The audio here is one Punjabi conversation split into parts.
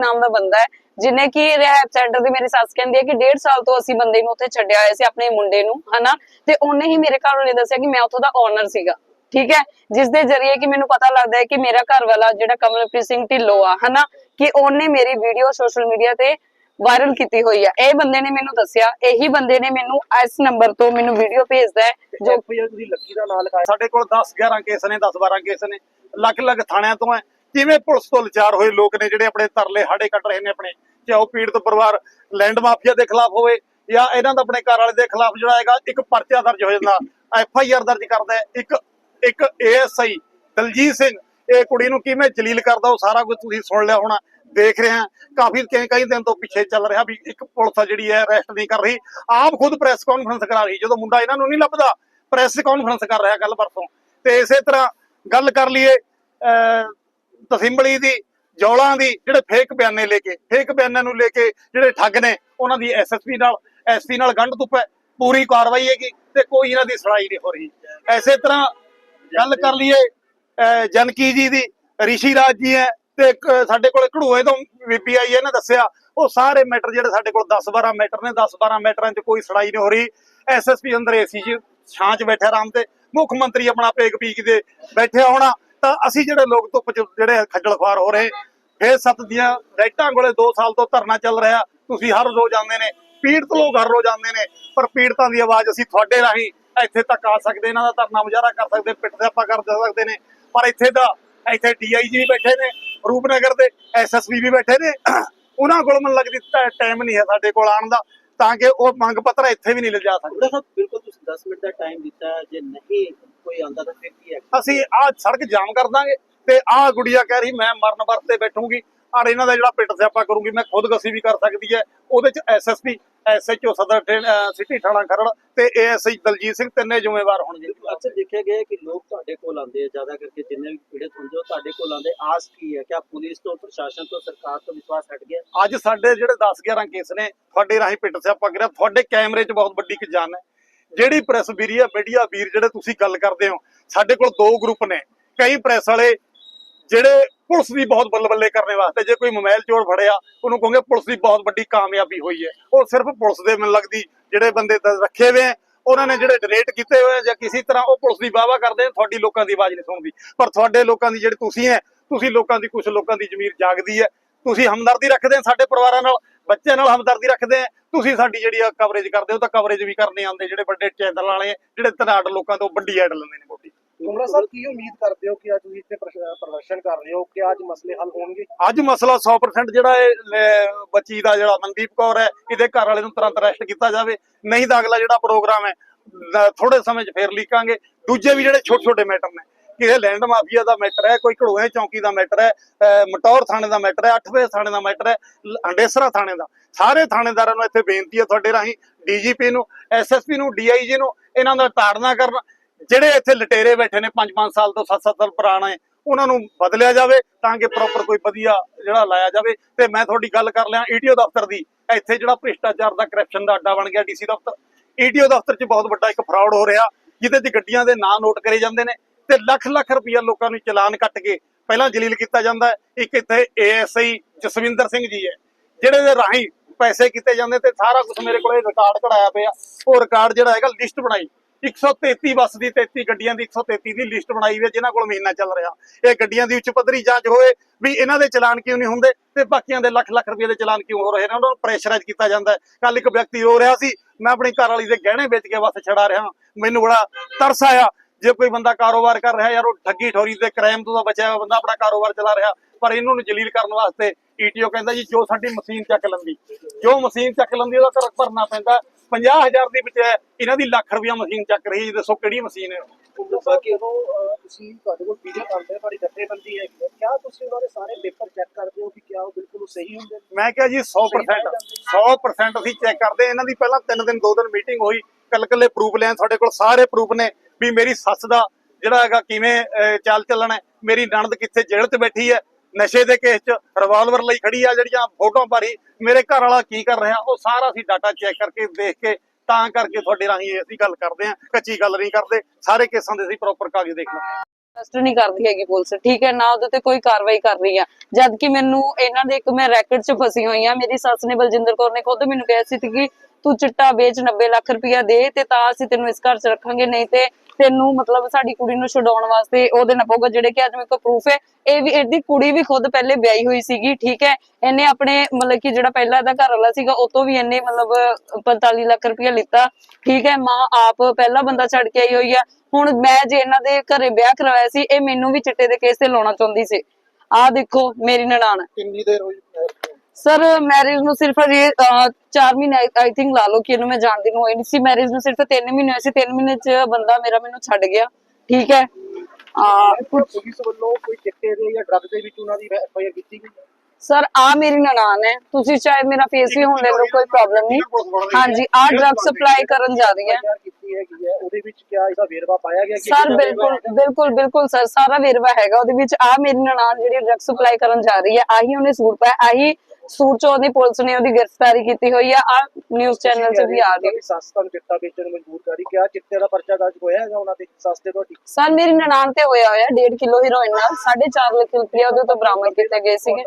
ਨਾਮ ਦਾ ਬੰਦਾ ਹੈ ਜਿਨੇ ਕਿ ਰਹਿਬ ਸੈਂਟਰ ਦੀ ਮੇਰੀ ਸੱਸ ਕਹਿੰਦੀ ਹੈ ਕਿ 1.5 ਸਾਲ ਤੋਂ ਅਸੀਂ ਬੰਦੇ ਨੂੰ ਉੱਥੇ ਛੱਡਿਆ ਹੋਇਆ ਸੀ ਆਪਣੇ ਮੁੰਡੇ ਨੂੰ ਹਨਾ? ਤੇ ਉਹਨੇ ਹੀ ਮੇਰੇ ਘਰ ਵਾਲੇ ਦੱਸਿਆ ਕਿ ਮੈਂ ਉੱਥੋਂ ਦਾ ਓਨਰ ਸੀਗਾ ਠੀਕ ਹੈ? ਜਿਸ ਦੇ ਜ਼ਰੀਏ ਕਿ ਮੈਨੂੰ ਪਤਾ ਲੱਗਦਾ ਹੈ ਕਿ ਮੇਰਾ ਘਰ ਵਾਲਾ ਜਿਹੜਾ ਕਮਲਪ੍ਰੀਤ ਸਿੰਘ ਢਿੱਲੋਂ ਆ ਹਨਾ? ਕਿ ਉਹਨੇ ਮੇਰੀ ਵੀਡੀਓ ਸੋਸ਼ਲ ਮੀਡੀਆ ਤੇ ਵਾਇਰਲ ਕੀਤੀ ਹੋਈ ਆ। ਇਹ ਬੰਦੇ ਨੇ ਮੈਨੂੰ ਦੱਸਿਆ ਇਹੀ ਬੰਦੇ ਨੇ ਮੈਨੂੰ ਇਸ ਨੰਬਰ ਤੋਂ ਮੈਨੂੰ ਵੀਡੀਓ ਭੇਜਦਾ ਹੈ ਜੋ ਤੁਸੀਂ ਲੱਕੀ ਦਾ ਨਾਂ ਲਿਖਾਇਆ। ਸਾਡੇ ਕੋਲ 10 11 ਕੇਸ ਨੇ 10 12 ਕੇਸ ਨੇ ਲੱਖ ਲੱਖ ਥਾਣਿਆਂ ਤੋਂ ਹੈ। ਕਿਵੇਂ ਪੁਲਿਸ ਤੋਂ ਲਾਚਾਰ ਹੋਏ ਲੋਕ ਨੇ ਜਿਹੜੇ ਆਪਣੇ ਤਰਲੇ ਹਾੜੇ ਕੱਢ ਰਹੇ ਨੇ ਆਪਣੇ? ਚਾਹੇ ਉਹ ਪੀੜਤ ਪਰਿਵਾਰ ਲੈਂਡ ਮਾਫੀਆ ਦੇ ਖਿਲਾਫ ਹੋਵੇ ਜਾਂ ਇਹਨਾਂ ਦਾ ਆਪਣੇ ਘਰ ਵਾਲੇ ਦੇ ਖਿਲਾਫ ਜਿਹੜਾ ਹੈਗਾ ਇੱਕ ਪਰਚਾ ਦਰਜ ਹੋ ਜਾਂਦਾ। ਐਫਆਈਆਰ ਦਰਜ ਕਰਦਾ ਇੱਕ ਇੱਕ ਏਐਸਆਈ ਦਲਜੀਤ ਸਿੰਘ ਇਹ ਕੁੜੀ ਨੂੰ ਕਿਵੇਂ ਜਲੀਲ ਕਰਦਾ ਉਹ ਸਾਰਾ ਕੁਝ ਤੁਸੀਂ ਸੁਣ ਲਿਆ ਹੋਣਾ ਦੇਖ ਰਹੇ ਹਾਂ। ਕਾਫੀ ਕਈ ਕਈ ਦਿਨ ਤੋਂ ਪਿੱਛੇ ਚੱਲ ਰਿਹਾ ਵੀ ਇੱਕ ਪੁਲਿਸ ਆ ਜਿਹੜੀ ਹੈ ਅਰੈਸਟ ਨਹੀਂ ਕਰ ਰਹੀ। ਆਪ ਖੁਦ ਪ੍ਰੈਸ ਕਾਨਫਰੰਸ ਕਰਾ ਰਹੀ। ਜਦੋਂ ਮੁੰਡਾ ਇਹਨਾਂ ਨੂੰ ਨਹੀਂ ਲੱਭਦਾ ਪ੍ਰੈਸ ਕਾਨਫਰੰਸ ਕਰ ਰਿਹਾ ਕੱਲ ਪਰਸੋਂ। ਤੇ ਇਸੇ ਤਰ੍ਹਾਂ ਗੱਲ ਕਰ ਲਈਏ ਅਹ, ਤਸਿੰਬਲੀ ਦੀ, ਜੌਲਾਂ ਦੀ, ਜਿਹੜੇ ਫੇਕ ਬਿਆਨੇ ਲੈ ਕੇ, ਫੇਕ ਬਿਆਨਾਂ ਨੂੰ ਲੈ ਕੇ ਜਿਹੜੇ ਠੱਗ ਨੇ, ਉਹਨਾਂ ਦੀ ਐਸਐਸਪੀ ਨਾਲ ਐਸਪੀ ਨਾਲ ਗੰਢ ਤੁੱਪ ਹੈ, ਪੂਰੀ ਕਾਰਵਾਈ ਹੈਗੀ ਤੇ ਕੋਈ ਇਹਨਾਂ ਦੀ ਸੁਣਾਈ ਨਹੀਂ ਹੋ ਰਹੀ। ਐਸੇ ਤਰ੍ਹਾਂ ਗੱਲ ਕਰ ਲਈਏ ਜਨਕੀ ਜੀ ਦੀ ਰਿਸ਼ੀ ਰਾਜ ਜੀ ਹੈ ਤੇ ਸਾਡੇ ਕੋਲ ਘੜੂਏ ਤੋਂ ਬੀਬੀ ਆਈ ਹੈ ਨਾ ਦੱਸਿਆ, ਉਹ ਸਾਰੇ ਮੈਟਰ ਜਿਹੜੇ ਸਾਡੇ ਕੋਲ 10 12 ਮੈਟਰ ਨੇ 10 12 ਮੈਟਰਾਂ 'ਚ ਕੋਈ ਸੁਣਾਈ ਨਹੀਂ ਹੋ ਰਹੀ। ਐਸਐਸਪੀ ਅੰਦਰ ਏਸੀ 'ਚ ਛਾਂ 'ਚ ਬੈਠੇ ਆਰਾਮ ਤੇ, ਮੁੱਖ ਮੰਤਰੀ ਆਪਣਾ ਪੇਕ ਪੀਕ ਦੇ ਬੈਠਿਆ ਹੋਣਾ ਤਾਂ ਅਸੀਂ ਜਿਹੜੇ ਲੋਕ ਧੁੱਪ 'ਚ ਜਿਹੜੇ ਖੱਜਲ ਹੋ ਰਹੇ, ਫੇਰ ਸੱਤ ਦੀਆਂ ਲਾਈਟਾਂ ਕੋਲੇ 2 ਸਾਲ ਤੋਂ ਧਰਨਾ ਚੱਲ ਰਿਹਾ, ਤੁਸੀਂ ਹਰ ਰੋਜ਼ ਆਉਂਦੇ ਨੇ, ਪੀੜਤ ਲੋਕ ਹਰ ਰੋਜ਼ ਆਉਂਦੇ ਨੇ, ਪਰ ਪੀੜਤਾਂ ਦੀ ਆਵਾਜ਼ ਅਸੀਂ ਤੁਹਾਡੇ ਰਾਹੀਂ ਇੱਥੇ ਤੱਕ ਆ ਸਕਦੇ, ਇਹਨਾਂ ਦਾ ਧਰਨਾ ਮੁਜ਼ਾਹਰਾ ਕਰ ਸਕਦੇ ਪਿੱਟ ਤੇ ਆਪਾਂ ਕਰ ਸਕਦੇ ਨੇ, ਪਰ ਇੱਥੇ ਦਾ ਇੱਥੇ ਡੀਆਈਜੀ ਵੀ ਬੈਠੇ ਨੇ, ਰੂਪਨਗਰ ਦੇ ਐਸਐਸਪੀ ਵੀ ਬੈਠੇ ਨੇ, ਉਹਨਾਂ ਕੋਲ ਮਨ ਲੱਗਦੀ ਟਾਈਮ ਨਹੀਂ ਹੈ ਸਾਡੇ ਕੋਲ ਆਉਣ ਦਾ, ਤਾਂ ਕਿ ਉਹ ਮੰਗ ਪੱਤਰ ਇੱਥੇ ਵੀ ਨਹੀਂ ਲਿਜਾ ਸਕਦੇ। ਬਿਲਕੁਲ ਤੁਸੀਂ 10 ਮਿੰਟ ਦਾ ਟਾਈਮ ਦਿੱਤਾ, ਜੇ ਨਹੀਂ ਕੋਈ ਆਂਦਾ ਤਾਂ ਫਿਰ ਕੀ ਹੈ? ਅਸੀਂ ਆਹ ਸੜਕ ਜਾਮ ਕਰ ਦਾਂਗੇ ਤੇ ਆਹ ਗੁੜੀਆ ਕਹਿ ਰਹੀ ਮੈਂ ਮਰਨ ਵਰਤੇ ਬੈਠੂੰਗੀ। ਔਰ ਇਹਨਾਂ ਦਾ ਜਿਹੜਾ ਪਿੱਟ ਸਿਆਪਾ ਕਰੂੰਗੀ ਮੈਂ ਖੁਦ ਗਸੀ ਵੀ ਕਰ ਸਕਦੀ ਹੈ। ਉਹਦੇ ਚ ਐਸਐਸਪੀ ਐਸਐਚਓ ਸਦਰ ਸਿਟੀ ਥਾਣਾ ਖਰੜ ਤੇ ਏਐਸਆਈ ਦਲਜੀਤ ਸਿੰਘ ਤਿੰਨੇ ਜ਼ਿੰਮੇਵਾਰ ਹੋਣਗੇ। ਅਕਸਰ ਦੇਖਿਆ ਗਿਆ ਕਿ ਲੋਕ ਤੁਹਾਡੇ ਕੋਲ ਆਉਂਦੇ ਆ ਜ਼ਿਆਦਾ ਕਰਕੇ ਜਿੰਨੇ ਵੀ ਪੀੜਤ ਹੁੰਦੇ ਉਹ ਤੁਹਾਡੇ ਕੋਲ ਆਉਂਦੇ। ਆਸ ਕੀ ਹੈ? ਕਿ ਆ ਪੁਲਿਸ ਤੋਂ ਪ੍ਰਸ਼ਾਸਨ ਤੋਂ ਸਰਕਾਰ ਤੋਂ ਵਿਸ਼ਵਾਸ ਹਟ ਗਿਆ? ਅੱਜ ਸਾਡੇ ਜਿਹੜੇ 10 11 ਕੇਸ ਨੇ ਤੁਹਾਡੇ ਰਾਹੀਂ ਪਿੱਟ ਸਿਆਪਾ ਕਰਿਆ। ਤੁਹਾਡੇ ਕੈਮਰੇ 'ਚ ਬਹੁਤ ਵੱਡੀ ਇੱਕ ਜਾਨ ਹੈ। ਜਿਹੜੀ ਪ੍ਰੈਸ ਵੀਰੀ ਮੀਡੀਆ ਵੀਰ ਜਿਹੜੇ ਤੁਸੀਂ ਗੱਲ ਕਰਦੇ ਹੋ, ਸਾਡੇ ਕੋਲ ਦੋ ਗਰੁੱਪ ਨੇ। ਕਈ ਪ੍ਰੈਸ ਵਾਲੇ ਜਿਹੜੇ ਪੁਲਿਸ ਦੀ ਬਹੁਤ ਬੱਲੇ ਬੱਲੇ ਕਰਨ ਵਾਸਤੇ, ਜੇ ਕੋਈ ਮੋਬਾਈਲ ਚੋਰ ਫੜਿਆ, ਉਹਨੂੰ ਕਹੋਗੇ ਪੁਲਿਸ ਦੀ ਬਹੁਤ ਵੱਡੀ ਕਾਮਯਾਬੀ ਹੋਈ ਹੈ। ਉਹ ਸਿਰਫ ਪੁਲਿਸ ਦੇ ਮੈਨੂੰ ਲੱਗਦੀ, ਜਿਹੜੇ ਬੰਦੇ ਰੱਖੇ ਹੋਏ ਆ, ਉਹਨਾਂ ਨੇ ਜਿਹੜੇ ਡਿਲੀਟ ਕੀਤੇ ਹੋਏ ਜਾਂ ਕਿਸੇ ਤਰ੍ਹਾਂ ਉਹ ਪੁਲਿਸ ਦੀ ਵਾਵਾ ਕਰਦੇ ਆ ਤੁਹਾਡੀ ਲੋਕਾਂ ਦੀ ਆਵਾਜ਼ ਨਹੀਂ ਸੁਣਦੀ। ਪਰ ਤੁਹਾਡੇ ਲੋਕਾਂ ਦੀ ਜਿਹੜੇ ਤੁਸੀਂ ਹੈ, ਤੁਸੀਂ ਲੋਕਾਂ ਦੀ ਕੁਝ ਲੋਕਾਂ ਦੀ ਜ਼ਮੀਰ ਜਾਗਦੀ ਹੈ। ਤੁਸੀਂ ਹਮਦਰਦੀ ਰੱਖਦੇ ਆ ਸਾਡੇ ਪਰਿਵਾਰਾਂ ਨਾਲ ਬੱਚਿਆਂ ਨਾਲ ਹਮਦਰਦੀ ਰੱਖਦੇ ਆ। ਤੁਸੀਂ ਸਾਡੀ ਜਿਹੜੀ ਆ ਕਵਰੇਜ ਕਰਦੇ ਹੋ ਤਾਂ ਕਵਰੇਜ ਵੀ ਕਰਨੇ ਆਉਂਦੇ ਜਿਹੜੇ ਵੱਡੇ ਚੈਨਲ ਵਾਲੇ ਜਿਹੜੇ ਧਨਾੜ ਲੋਕਾਂ ਤੋਂ ਵੱਡੀ ਐਡ ਲੈਂਦੇ ਨੇ ਮੋਟੀ ਕੁਮਰਾ ਸਾਹਿਬ ਕੀ ਉਮੀਦ ਕਰਦੇ ਹੋ ਕਿ ਅੱਜ ਤੁਸੀਂ ਇੱਥੇ ਪ੍ਰਦਰਸ਼ਨ ਕਰ ਰਹੇ ਹੋ ਕਿ ਅੱਜ ਮਸਲੇ ਹੱਲ ਹੋਣਗੇ? ਅੱਜ ਮਸਲਾ 100% ਜਿਹੜਾ ਇਹ ਬੱਚੀ ਦਾ ਜਿਹੜਾ ਮਨਦੀਪ ਕੌਰ ਹੈ ਇਹਦੇ ਘਰ ਵਾਲੇ ਨੂੰ ਤੁਰੰਤ ਅਰੈਸਟ ਕੀਤਾ ਜਾਵੇ। ਨਹੀਂ ਤਾਂ ਅਗਲਾ ਜਿਹੜਾ ਪ੍ਰੋਗਰਾਮ ਹੈ ਥੋੜੇ ਸਮੇਂ 'ਚ ਫੇਰ ਲੀਕਾਂਗੇ ਦੂਜੇ ਵੀ ਜਿਹੜੇ ਛੋਟੇ ਛੋਟੇ ਮੈਟਰ ਨੇ ਕਿਸੇ ਲੈਂਡ ਮਾਫੀਆ ਦਾ ਮੈਟਰ ਹੈ, ਕੋਈ ਘੜੋਏ ਚੌਂਕੀ ਦਾ ਮੈਟਰ ਹੈ ਮਟੌਰ ਥਾਣੇ ਦਾ ਮੈਟਰ ਹੈ 8ਵੇਂ ਥਾਣੇ ਦਾ ਮੈਟਰ ਹੈ ਅੰਡੇਸਰਾ ਥਾਣੇ ਦਾ। ਸਾਰੇ ਥਾਣੇਦਾਰਾਂ ਨੂੰ ਇੱਥੇ ਬੇਨਤੀ ਹੈ ਤੁਹਾਡੇ ਰਾਹੀਂ, ਡੀਜੀਪੀ ਨੂੰ, ਐਸਐਸਪੀ ਨੂੰ, ਡੀਆਈਜੀ ਨੂੰ, ਇਹਨਾਂ ਦਾ ਤਾੜਨਾ ਕਰਨ। ਜਿਹੜੇ ਇੱਥੇ ਲਟੇਰੇ ਬੈਠੇ ਨੇ 5-5 ਸਾਲ ਤੋਂ 7-7 ਸਾਲ ਪੁਰਾਣੇ, ਉਹਨਾਂ ਨੂੰ ਬਦਲਿਆ ਜਾਵੇ ਤਾਂ ਕਿ ਪ੍ਰੋਪਰ ਕੋਈ ਵਧੀਆ ਜਿਹੜਾ ਲਾਇਆ ਜਾਵੇ। ਤੇ ਮੈਂ ਤੁਹਾਡੀ ਗੱਲ ਕਰ ਲਿਆ ਈਟੀਓ ਦਫ਼ਤਰ ਦੀ। ਇੱਥੇ ਜਿਹੜਾ ਭ੍ਰਿਸ਼ਟਾਚਾਰ ਦਾ ਕਰਪਸ਼ਨ ਦਾ ਅੱਡਾ ਬਣ ਗਿਆ ਡੀਸੀ ਦਫ਼ਤਰ। ਈਟੀਓ ਦਫ਼ਤਰ 'ਚ ਬਹੁਤ ਵੱਡਾ ਇੱਕ ਫਰਾਡ ਹੋ ਰਿਹਾ, ਜਿਹਦੇ 'ਚ ਗੱਡੀਆਂ ਦੇ ਨਾਂ ਨੋਟ ਕਰੇ ਜਾਂਦੇ ਨੇ। ਤੇ ਲੱਖ ਲੱਖ ਰੁਪਇਆ ਲੋਕਾਂ ਨੂੰ ਚਲਾਨ ਕੱਟ ਕੇ ਪਹਿਲਾਂ ਜਲੀਲ ਕੀਤਾ ਜਾਂਦਾ ਇੱਕ ਇੱਥੇ ਏਐਸਆਈ ਜਸਵਿੰਦਰ ਸਿੰਘ ਜੀ ਹੈ, ਜਿਹੜੇ ਦੇ ਰਾਹੀਂ ਪੈਸੇ ਕੀਤੇ ਜਾਂਦੇ ਤੇ ਸਾਰਾ ਕੁਝ ਮੇਰੇ ਕੋਲੇ ਰਿਕਾਰਡ ਕਢਾਇਆ ਪਿਆ। ਉਹ ਰਿਕਾਰਡ ਜਿਹੜਾ ਹੈਗਾ ਲਿਸਟ ਬਣਾਈ। 133 ਬੱਸ ਦੀ 33 ਗੱਡੀਆਂ ਦੀ 133 ਦੀ ਲਿਸਟ ਬਣਾਈ ਹੋਈ ਜਿਨ੍ਹਾਂ ਕੋਲ ਮਹੀਨਾ ਚੱਲ ਰਿਹਾ। ਇਹ ਗੱਡੀਆਂ ਦੀ ਉੱਚ ਪੱਧਰੀ ਜਾਂਚ ਹੋਏ ਵੀ ਇਹਨਾਂ ਦੇ ਚਲਾਨ ਕਿਉਂ ਨਹੀਂ ਹੁੰਦੇ ਤੇ ਬਾਕੀਆਂ ਦੇ ਲੱਖ ਲੱਖ ਰੁਪਏ ਦੇ ਚਲਾਨ ਕਿਉਂ ਹੋ ਰਹੇ ਨੇ। ਉਹਨਾਂ ਨੂੰ ਪ੍ਰੈਸ਼ਰਾਈਜ਼ ਕੀਤਾ ਜਾਂਦਾ ਹੈ। ਕੱਲ ਇੱਕ ਵਿਅਕਤੀ ਹੋ ਰਿਹਾ ਸੀ, ਮੈਂ ਆਪਣੀ ਘਰ ਵਾਲੀ ਦੇ ਗਹਿਣੇ ਵੇਚ ਕੇ ਬੱਸ ਛੜਾ ਰਿਹਾ। ਮੈਨੂੰ ਬੜਾ ਤਰਸ ਆਇਆ ਜੇ ਕੋਈ ਬੰਦਾ ਕਾਰੋਬਾਰ ਕਰ ਰਿਹਾ ਯਾਰ ਉਹ ਠੱਗੀ ਠੋਰੀ ਤੇ ਕ੍ਰਾਈਮ ਤੋਂ ਤਾਂ ਬਚਿਆ ਹੋਇਆ ਬੰਦਾ ਆਪਣਾ ਕਾਰੋਬਾਰ ਚਲਾ ਰਿਹਾ ਪਰ ਇਹਨੂੰ ਨੂੰ ਜਲੀਲ ਕਰਨ ਵਾਸਤੇ ਈਟੀਓ ਕਹਿੰਦਾ ਜੀ ਜੋ ਸਾਡੀ ਮਸ਼ੀਨ ਚੱਕ ਲੰਦੀ ਜੋ ਮਸ਼ੀਨ ਚੱਕ ਲੰਦੀ ਉਹਦਾ ਕਰ ਭਰਨਾ ਪੈਂਦਾ। 50000 ਦੀ ਵਿੱਚ ਇਹਨਾਂ ਦੀ ਲੱਖ ਰੁਪਇਆ ਮਸ਼ੀਨ ਚੱਕ ਰਹੀ ਹੈ ਜੀ ਦੱਸੋ ਕਿਹੜੀ ਮਸ਼ੀਨ ਹੈ? ਕੁਮਰਾ ਸਾਹਿਬ ਜਦੋਂ ਅਹ, ਤੁਸੀਂ ਤੁਹਾਡੇ ਕੋਲ ਵੀਡੀਓ ਕਰਦੇ ਤੁਹਾਡੀ ਜਥੇਬੰਦੀ ਹੈ। ਕਿਆ ਤੁਸੀਂ ਉਹਨਾਂ ਦੇ ਸਾਰੇ ਪੇਪਰ ਚੈੱਕ ਕਰਦੇ ਹੋ ਕਿ ਕਿਆ ਉਹ ਬਿਲਕੁਲ ਸਹੀ ਹੁੰਦੇ ਨੇ? ਮੈਂ ਕਿਹਾ ਜੀ 100% 100% ਅਸੀਂ ਚੈੱਕ ਕਰਦੇ। ਇਹਨਾਂ ਦੀ ਪਹਿਲਾਂ 3 ਦਿਨ 2 ਦਿਨ ਮੀਟਿੰਗ ਹੋਈ। ਕੱਲ ਕੱਲੇ ਪ੍ਰੂਫ ਲਿਆ ਸਾਡੇ ਕੋਲ ਸਾਰੇ ਪ੍ਰੂਫ ਨੇ ਵੀ ਮੇਰੀ ਸੱਸ ਦਾ ਜਿਹੜਾ ਹੈਗਾ ਕਿਵੇਂ ਚਾਲ ਚੱਲਣਾ ਮੇਰੀ ਨਣਦ ਕਿੱਥੇ ਜੇਲ੍ਹ 'ਚ ਬੈਠੀ ਹੈ, ਨਸ਼ੇ ਦੇ ਕੇਸ 'ਚ ਰਿਵਾਲਵਰ ਲਈ ਖੜੀ ਆ, ਜਿਹੜੀਆਂ ਫੋਟੋਆਂ ਭਾਰੀ ਮੇਰੇ ਘਰ ਵਾਲਾ ਕੀ ਕਰ ਰਿਹਾ, ਉਹ ਸਾਰਾ ਅਸੀਂ ਡਾਟਾ ਚੈੱਕ ਕਰਕੇ ਦੇਖ ਕੇ ਤਾਂ ਕਰਕੇ ਤੁਹਾਡੇ ਰਾਹੀਂ ਅਸੀਂ ਗੱਲ ਕਰਦੇ ਹਾਂ, ਕੱਚੀ ਗੱਲ ਨਹੀਂ ਕਰਦੇ, ਸਾਰੇ ਕੇਸਾਂ ਦੇ ਅਸੀਂ ਪ੍ਰੋਪਰ ਕਾਗਜ਼ ਦੇਖ ਲਵਾਂਗੇ ਅਰੈਸਟ ਨਹੀਂ ਕਰਦੀ ਹੈਗੀ ਪੁਲਿਸ, ਠੀਕ ਹੈ, ਨਾ ਉਹਦੇ ਤੇ ਕੋਈ ਕਾਰਵਾਈ ਕਰ ਰਹੀ ਆ। ਜਦ ਕਿ ਮੈਨੂੰ ਇਹਨਾਂ ਦੇ ਇੱਕ ਮੈਂ ਰੈਕਟ 'ਚ ਫਸੀ ਹੋਈ ਆ, ਮੇਰੀ ਸੱਸ ਨੇ ਬਲਜਿੰਦਰ ਕੌਰ ਨੇ ਖੁਦ ਮੈਨੂੰ ਕਿਹਾ ਸੀ ਕਿ ਤੂੰ ਚਿੱਟਾ ਵੇਚ 90 ਲੱਖ ਰੁਪਇਆ ਦੇ ਤੇ ਤਾਂ ਅਸੀਂ ਤੈਨੂੰ ਇਸ ਘਰ 'ਚ ਰੱਖਾਂਗੇ, ਨਹੀਂ ਤੇ ਤੈਨੂੰ ਮਤਲਬ ਸਾਡੀ ਕੁੜੀ ਨੂੰ ਛਡਾਉਣ ਵਾਸਤੇ ਉਹਦੇ ਨਾਲ ਪਊਗਾ, ਜਿਹੜੇ ਕਿ ਅੱਜ ਮੇਰੇ ਕੋਲ ਪ੍ਰੂਫ ਹੈ। ਇਹ ਵੀ, ਇਹਦੀ ਕੁੜੀ ਵੀ ਖੁਦ ਪਹਿਲੇ ਵਿਆਹੀ ਹੋਈ ਸੀਗੀ, ਠੀਕ ਹੈ? ਇਹਨੇ ਆਪਣੇ ਮਤਲਬ ਕਿ ਜਿਹੜਾ ਪਹਿਲਾਂ ਇਹਦਾ ਘਰ ਵਾਲਾ ਸੀਗਾ, ਉਹ ਤੋਂ ਵੀ ਇਹਨੇ ਮਤਲਬ 45 ਲੱਖ ਰੁਪਇਆ ਲਿੱਤਾ, ਠੀਕ ਹੈ? ਮਾਂ ਆਪ ਪਹਿਲਾ ਬੰਦਾ ਛੱਡ ਕੇ ਆਈ ਹੋਈ ਆ। ਹੁਣ ਮੈਂ ਜੇ ਇਹਨਾਂ ਦੇ ਘਰੇ ਵਿਆਹ ਕਰਵਾਇਆ ਸੀ, ਇਹ ਮੈਨੂੰ ਵੀ ਚਿੱਟੇ ਦੇ ਕੇਸ ਤੇ ਲਾਉਣਾ ਚਾਹੁੰਦੀ ਸੀ। ਆਹ ਦੇਖੋ, ਮੇਰੀ ਨਨਾਣ ਕਿੰਨੀ ਦੇਰ ਹੋਈ? ਸਰ ਮੈਰਿਜ ਨੂੰ ਸਿਰਫ ਅਜੇ 4 ਮਹੀਨੇ ਆਈ ਥਿੰਕ ਲਾ ਲਓ ਕਿ ਇਹਨੂੰ ਮੈਂ ਜਾਣਦੀ ਨੂੰ ਹੋਈ ਨਹੀਂ ਸੀ ਮੈਰਿਜ ਨੂੰ ਸਿਰਫ 3 ਮਹੀਨੇ ਹੋਏ ਸੀ 3 ਮਹੀਨੇ ਚ ਬੰਦਾ ਮੇਰਾ ਮੈਨੂੰ ਛੱਡ ਗਿਆ ਠੀਕ ਹੈ ਆ ਪੁਲਿਸ ਵੱਲੋਂ ਕੋਈ ਚਿੱਟੇ ਦੇ ਜਾਂ ਡਰੱਗ ਦੇ ਵਿੱਚ ਉਹਨਾਂ ਦੀ ਐਫਆਈਆਰ ਕੀਤੀ ਗਈ? ਸਰ ਆ ਮੇਰੀ ਨਨਾਣ ਹੈ ਤੁਸੀਂ ਚਾਹੇ ਮੇਰਾ ਫੇਸ ਵੀ ਹੁਣ ਲੈ ਲਓ ਕੋਈ ਪ੍ਰੋਬਲਮ ਨਹੀਂ ਹਾਂਜੀ ਆ ਡਰਗ ਸਪਲਾਈ ਕਰਨ ਜਾ ਰਹੀ ਹੈ ਉਹਦੇ ਵਿੱਚ ਕਿਆ ਇਹਦਾ ਵੇਰਵਾ ਪਾਇਆ ਗਿਆ ਕਿ ਸਰ ਬਿਲਕੁਲ? ਬਿਲਕੁਲ ਬਿਲਕੁਲ ਸਰ ਸਾਰਾ ਵੇਰਵਾ ਹੈਗਾ ਉਹਦੇ ਵਿੱਚ ਆ ਮੇਰੀ ਨਨਾਣ ਜਿਹੜੀ ਡਰਗ ਸਪਲਾਈ ਕਰਨ ਜਾ ਰਹੀ ਹੈ ਆਹੀ ਉਹਨੇ ਸੂਟ ਪਾਇਆ ਆਹੀ ਸੂਟ ਚੋਂ ਉਹਦੀ ਪੁਲਿਸ ਨੇ ਉਹਦੀ ਗ੍ਰਿਫਤਾਰੀ ਕੀਤੀ ਹੋਈ ਆ। ਆ ਨਿਊਜ਼ ਚੈਨਲ 'ਚ ਵੀ ਆ ਰਹੀ ਹੈ। ਤੁਹਾਡੀ ਸੱਸ ਤੁਹਾਨੂੰ ਚਿੱਟਾ ਵੇਚਣ ਨੂੰ ਮਜਬੂਰ ਕਰੀ ਕਿਆ ਚਿੱਟੇ ਦਾ ਪਰਚਾ ਦਰਜ ਹੋਇਆ ਹੈਗਾ ਉਹਨਾਂ ਦੇ ਸੱਸ ਤੇ ਤੁਹਾਡੀ? ਸਰ ਮੇਰੀ ਨਨਾਣ ਤੇ ਹੋਇਆ ਹੋਇਆ 1.5 ਕਿਲੋ ਹੀਰੋਇਨ ਨਾਲ। 4.5 ਲੱਖ ਰੁਪਏ ਉਹਦੇ ਤੋਂ ਬਰਾਮਦ ਕੀਤੇ ਗਏ ਸੀਗੇ।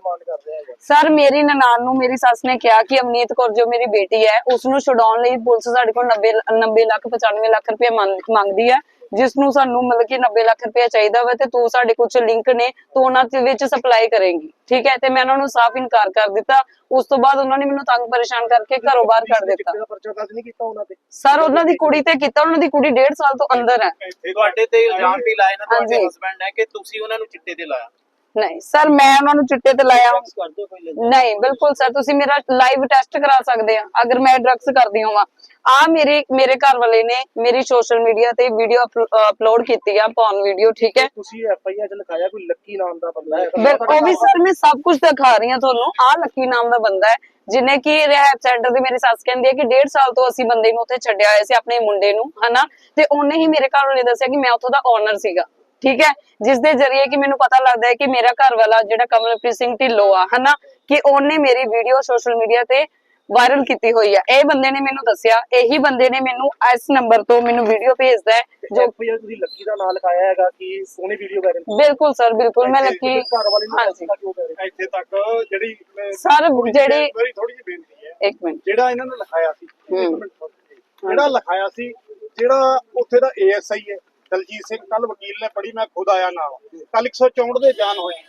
ਸਰ ਮੇਰੀ ਨਨਾਣ ਨੂੰ ਮੇਰੀ ਸੱਸ ਨੇ ਕਿਹਾ ਕਿ ਅਮਨੀਤ ਕੌਰ ਜੋ ਮੇਰੀ ਬੇਟੀ ਹੈ ਉਸ ਨੂੰ ਛਡਾਉਣ ਲਈ ਪੁਲਿਸ ਸਾਡੇ ਕੋਲ 90 90 ਲੱਖ 95 ਲੱਖ ਰੁਪਏ ਮੰਗ- ਮੰਗਦੀ ਹੈ। ਜਿਸ ਨੂੰ ਸਾਨੂੰ ਮਤਲਬ ਕਿ 90 ਲੱਖ ਰੁਪਏ ਚਾਹੀਦਾ ਵਾ ਤੇ ਤੂੰ ਸਾਡੇ ਕੁਝ ਲਿੰਕ ਨੇ ਤੂੰ ਉਹਨਾਂ ਦੇ ਵਿੱਚ ਸਪਲਾਈ ਕਰੇਂਗੀ। ਠੀਕ ਹੈ? ਤੇ ਮੈਂ ਉਹਨਾਂ ਨੂੰ ਸਾਫ਼ ਇਨਕਾਰ ਕਰ ਦਿੱਤਾ। ਉਸ ਤੋਂ ਬਾਅਦ ਉਹਨਾਂ ਨੇ ਮੈਨੂੰ ਤੰਗ ਪਰੇਸ਼ਾਨ ਕਰਕੇ ਘਰੋਂ ਬਾਹਰ ਕੱਢ ਦਿੱਤਾ। ਚਿੱਟੇ ਦਾ ਪਰਚਾ ਦਰਜ ਨਹੀਂ ਕੀਤਾ ਉਹਨਾਂ ਤੇ? ਸਰ ਉਹਨਾਂ ਦੀ ਕੁੜੀ ਤੇ ਕੀਤਾ ਉਹਨਾਂ ਦੀ ਕੁੜੀ 1.5 ਸਾਲ ਤੋਂ ਅੰਦਰ ਹੈ। ਤੁਹਾਡੇ ਤੇ ਇਲਜ਼ਾਮ ਵੀ ਲਾਏ ਨੇ ਤੁਹਾਡੇ। ਹਸਬੰਡ ਨੇ ਕਿ ਤੁਸੀਂ ਉਹਨਾਂ ਨੂੰ ਚਿੱਟੇ ਤੇ ਲਾਇਆ। ਨਹੀਂ ਸਰ ਮੈਂ ਉਹਨਾਂ ਨੂੰ ਚਿੱਟੇ ਤੇ ਲਾਇਆ Drugs ਕਰਦੇ ਹੋ ਕੋਈ ਲੈ ਨਹੀਂ ਬਿਲਕੁਲ ਸਰ ਤੁਸੀਂ ਮੇਰਾ ਲਾਈਵ ਟੈਸਟ ਕਰਾ ਸਕਦੇ ਆ ਅਗਰ ਮੈਂ ਡਰੱਗਸ ਕਰਦੀ ਹਾਂ ਆ ਮੇਰੇ ਮੇਰੇ ਘਰ ਵਾਲੇ ਨੇ ਮੇਰੀ ਸੋਸ਼ਲ ਮੀਡੀਆ ਤੇ ਵੀਡੀਓ ਅਪਲੋਡ ਕੀਤੀ ਆ ਪੌਨ ਵੀਡੀਓ ਠੀਕ ਹੈ? ਤੁਸੀਂ ਐਫਆਈਆਰ ਚ ਲਿਖਾਇਆ ਕੋਈ ਲੱਕੀ ਨਾਮ ਦਾ ਬੰਦਾ ਹੈ? ਉਹ ਵੀ ਸਰ ਮੈਂ ਸਭ ਕੁਝ ਦਿਖਾ ਰਹੀ ਹਾਂ ਤੁਹਾਨੂੰ। ਆ ਲੱਕੀ ਨਾਮ ਦਾ ਬੰਦਾ ਹੈ ਜਿਹਨੇ ਕਿ ਰਹਿਬ ਸੈਂਟਰ ਦੀ ਮੇਰੀ ਸੱਸ ਕਹਿੰਦੀ ਹੈ ਕਿ 1.5 ਸਾਲ ਤੋਂ ਅਸੀਂ ਬੰਦੇ ਨੂੰ ਉੱਥੇ ਛੱਡਿਆ ਹੋਇਆ ਸੀ ਆਪਣੇ ਮੁੰਡੇ ਨੂੰ ਹਨਾ? ਤੇ ਉਹਨੇ ਹੀ ਮੇਰੇ ਘਰ ਵਾਲੇ ਦੱਸਿਆ ਕਿ ਮੈਂ ਉੱਥੋਂ ਦਾ ਓਨਰ ਸੀਗਾ। ਠੀਕ ਹੈ? ਜਿਸ ਦੇ ਜ਼ਰੀਏ ਕਿ ਮੈਨੂੰ ਪਤਾ ਲੱਗਦਾ ਹੈ ਕਿ ਮੇਰਾ ਘਰ ਵਾਲਾ ਜਿਹੜਾ ਕਮਲਪ੍ਰੀਤ ਸਿੰਘ ਢਿੱਲੋਂ ਆ ਹਨਾ? ਕਿ ਉਹਨੇ ਮੇਰੀ ਵੀਡੀਓ ਸੋਸ਼ਲ ਮੀਡੀਆ ਤੇ ਵਾਇਰਲ ਕੀਤੀ ਹੋਈ ਆ। ਇਹ ਬੰਦੇ ਨੇ ਮੈਨੂੰ ਦੱਸਿਆ ਇਹੀ ਬੰਦੇ ਨੇ ਮੈਨੂੰ ਇਸ ਨੰਬਰ ਤੋਂ ਮੈਨੂੰ ਵੀਡੀਓ ਭੇਜਦਾ ਹੈ ਜੋ ਤੁਸੀਂ ਲੱਕੀ ਦਾ ਨਾਮ ਲਿਖਾਇਆ ਹੈਗਾ ਕਿ ਉਹਨੇ ਵੀਡੀਓ ਵਾਇਰਲ ਬਿਲਕੁਲ ਸਰ ਬਿਲਕੁਲ। ਮੈਂ ਲੱਕੀ ਘਰ ਵਾਲੇ ਨੂੰ ਹਾਂਜੀ। ਇੱਥੇ ਤੱਕ ਜਿਹੜੀ ਸਰ ਜਿਹੜੀ ਥੋੜੀ ਜਿਹੀ ਬੇਨਤੀ ਹੈ। ਇੱਕ ਮਿੰਟ। ਜਿਹੜਾ ਇਹਨਾਂ ਨੇ ਲਿਖਾਇਆ ਸੀ। ਜਿਹੜਾ ਲਿਖਾਇਆ ਸੀ ਜਿਹੜਾ ਉੱਥੇ ਦਾ ਏਐਸਆਈ ਹੈ ਦਲਜੀਤ ਸਿੰਘ ਕੱਲ ਵਕੀਲ ਨੇ ਪੜੀ ਮੈਂ ਖੁਦ ਆਇਆ ਨਾਲ। ਕੱਲ 164 ਦੇ ਬਿਆਨ ਹੋਏ।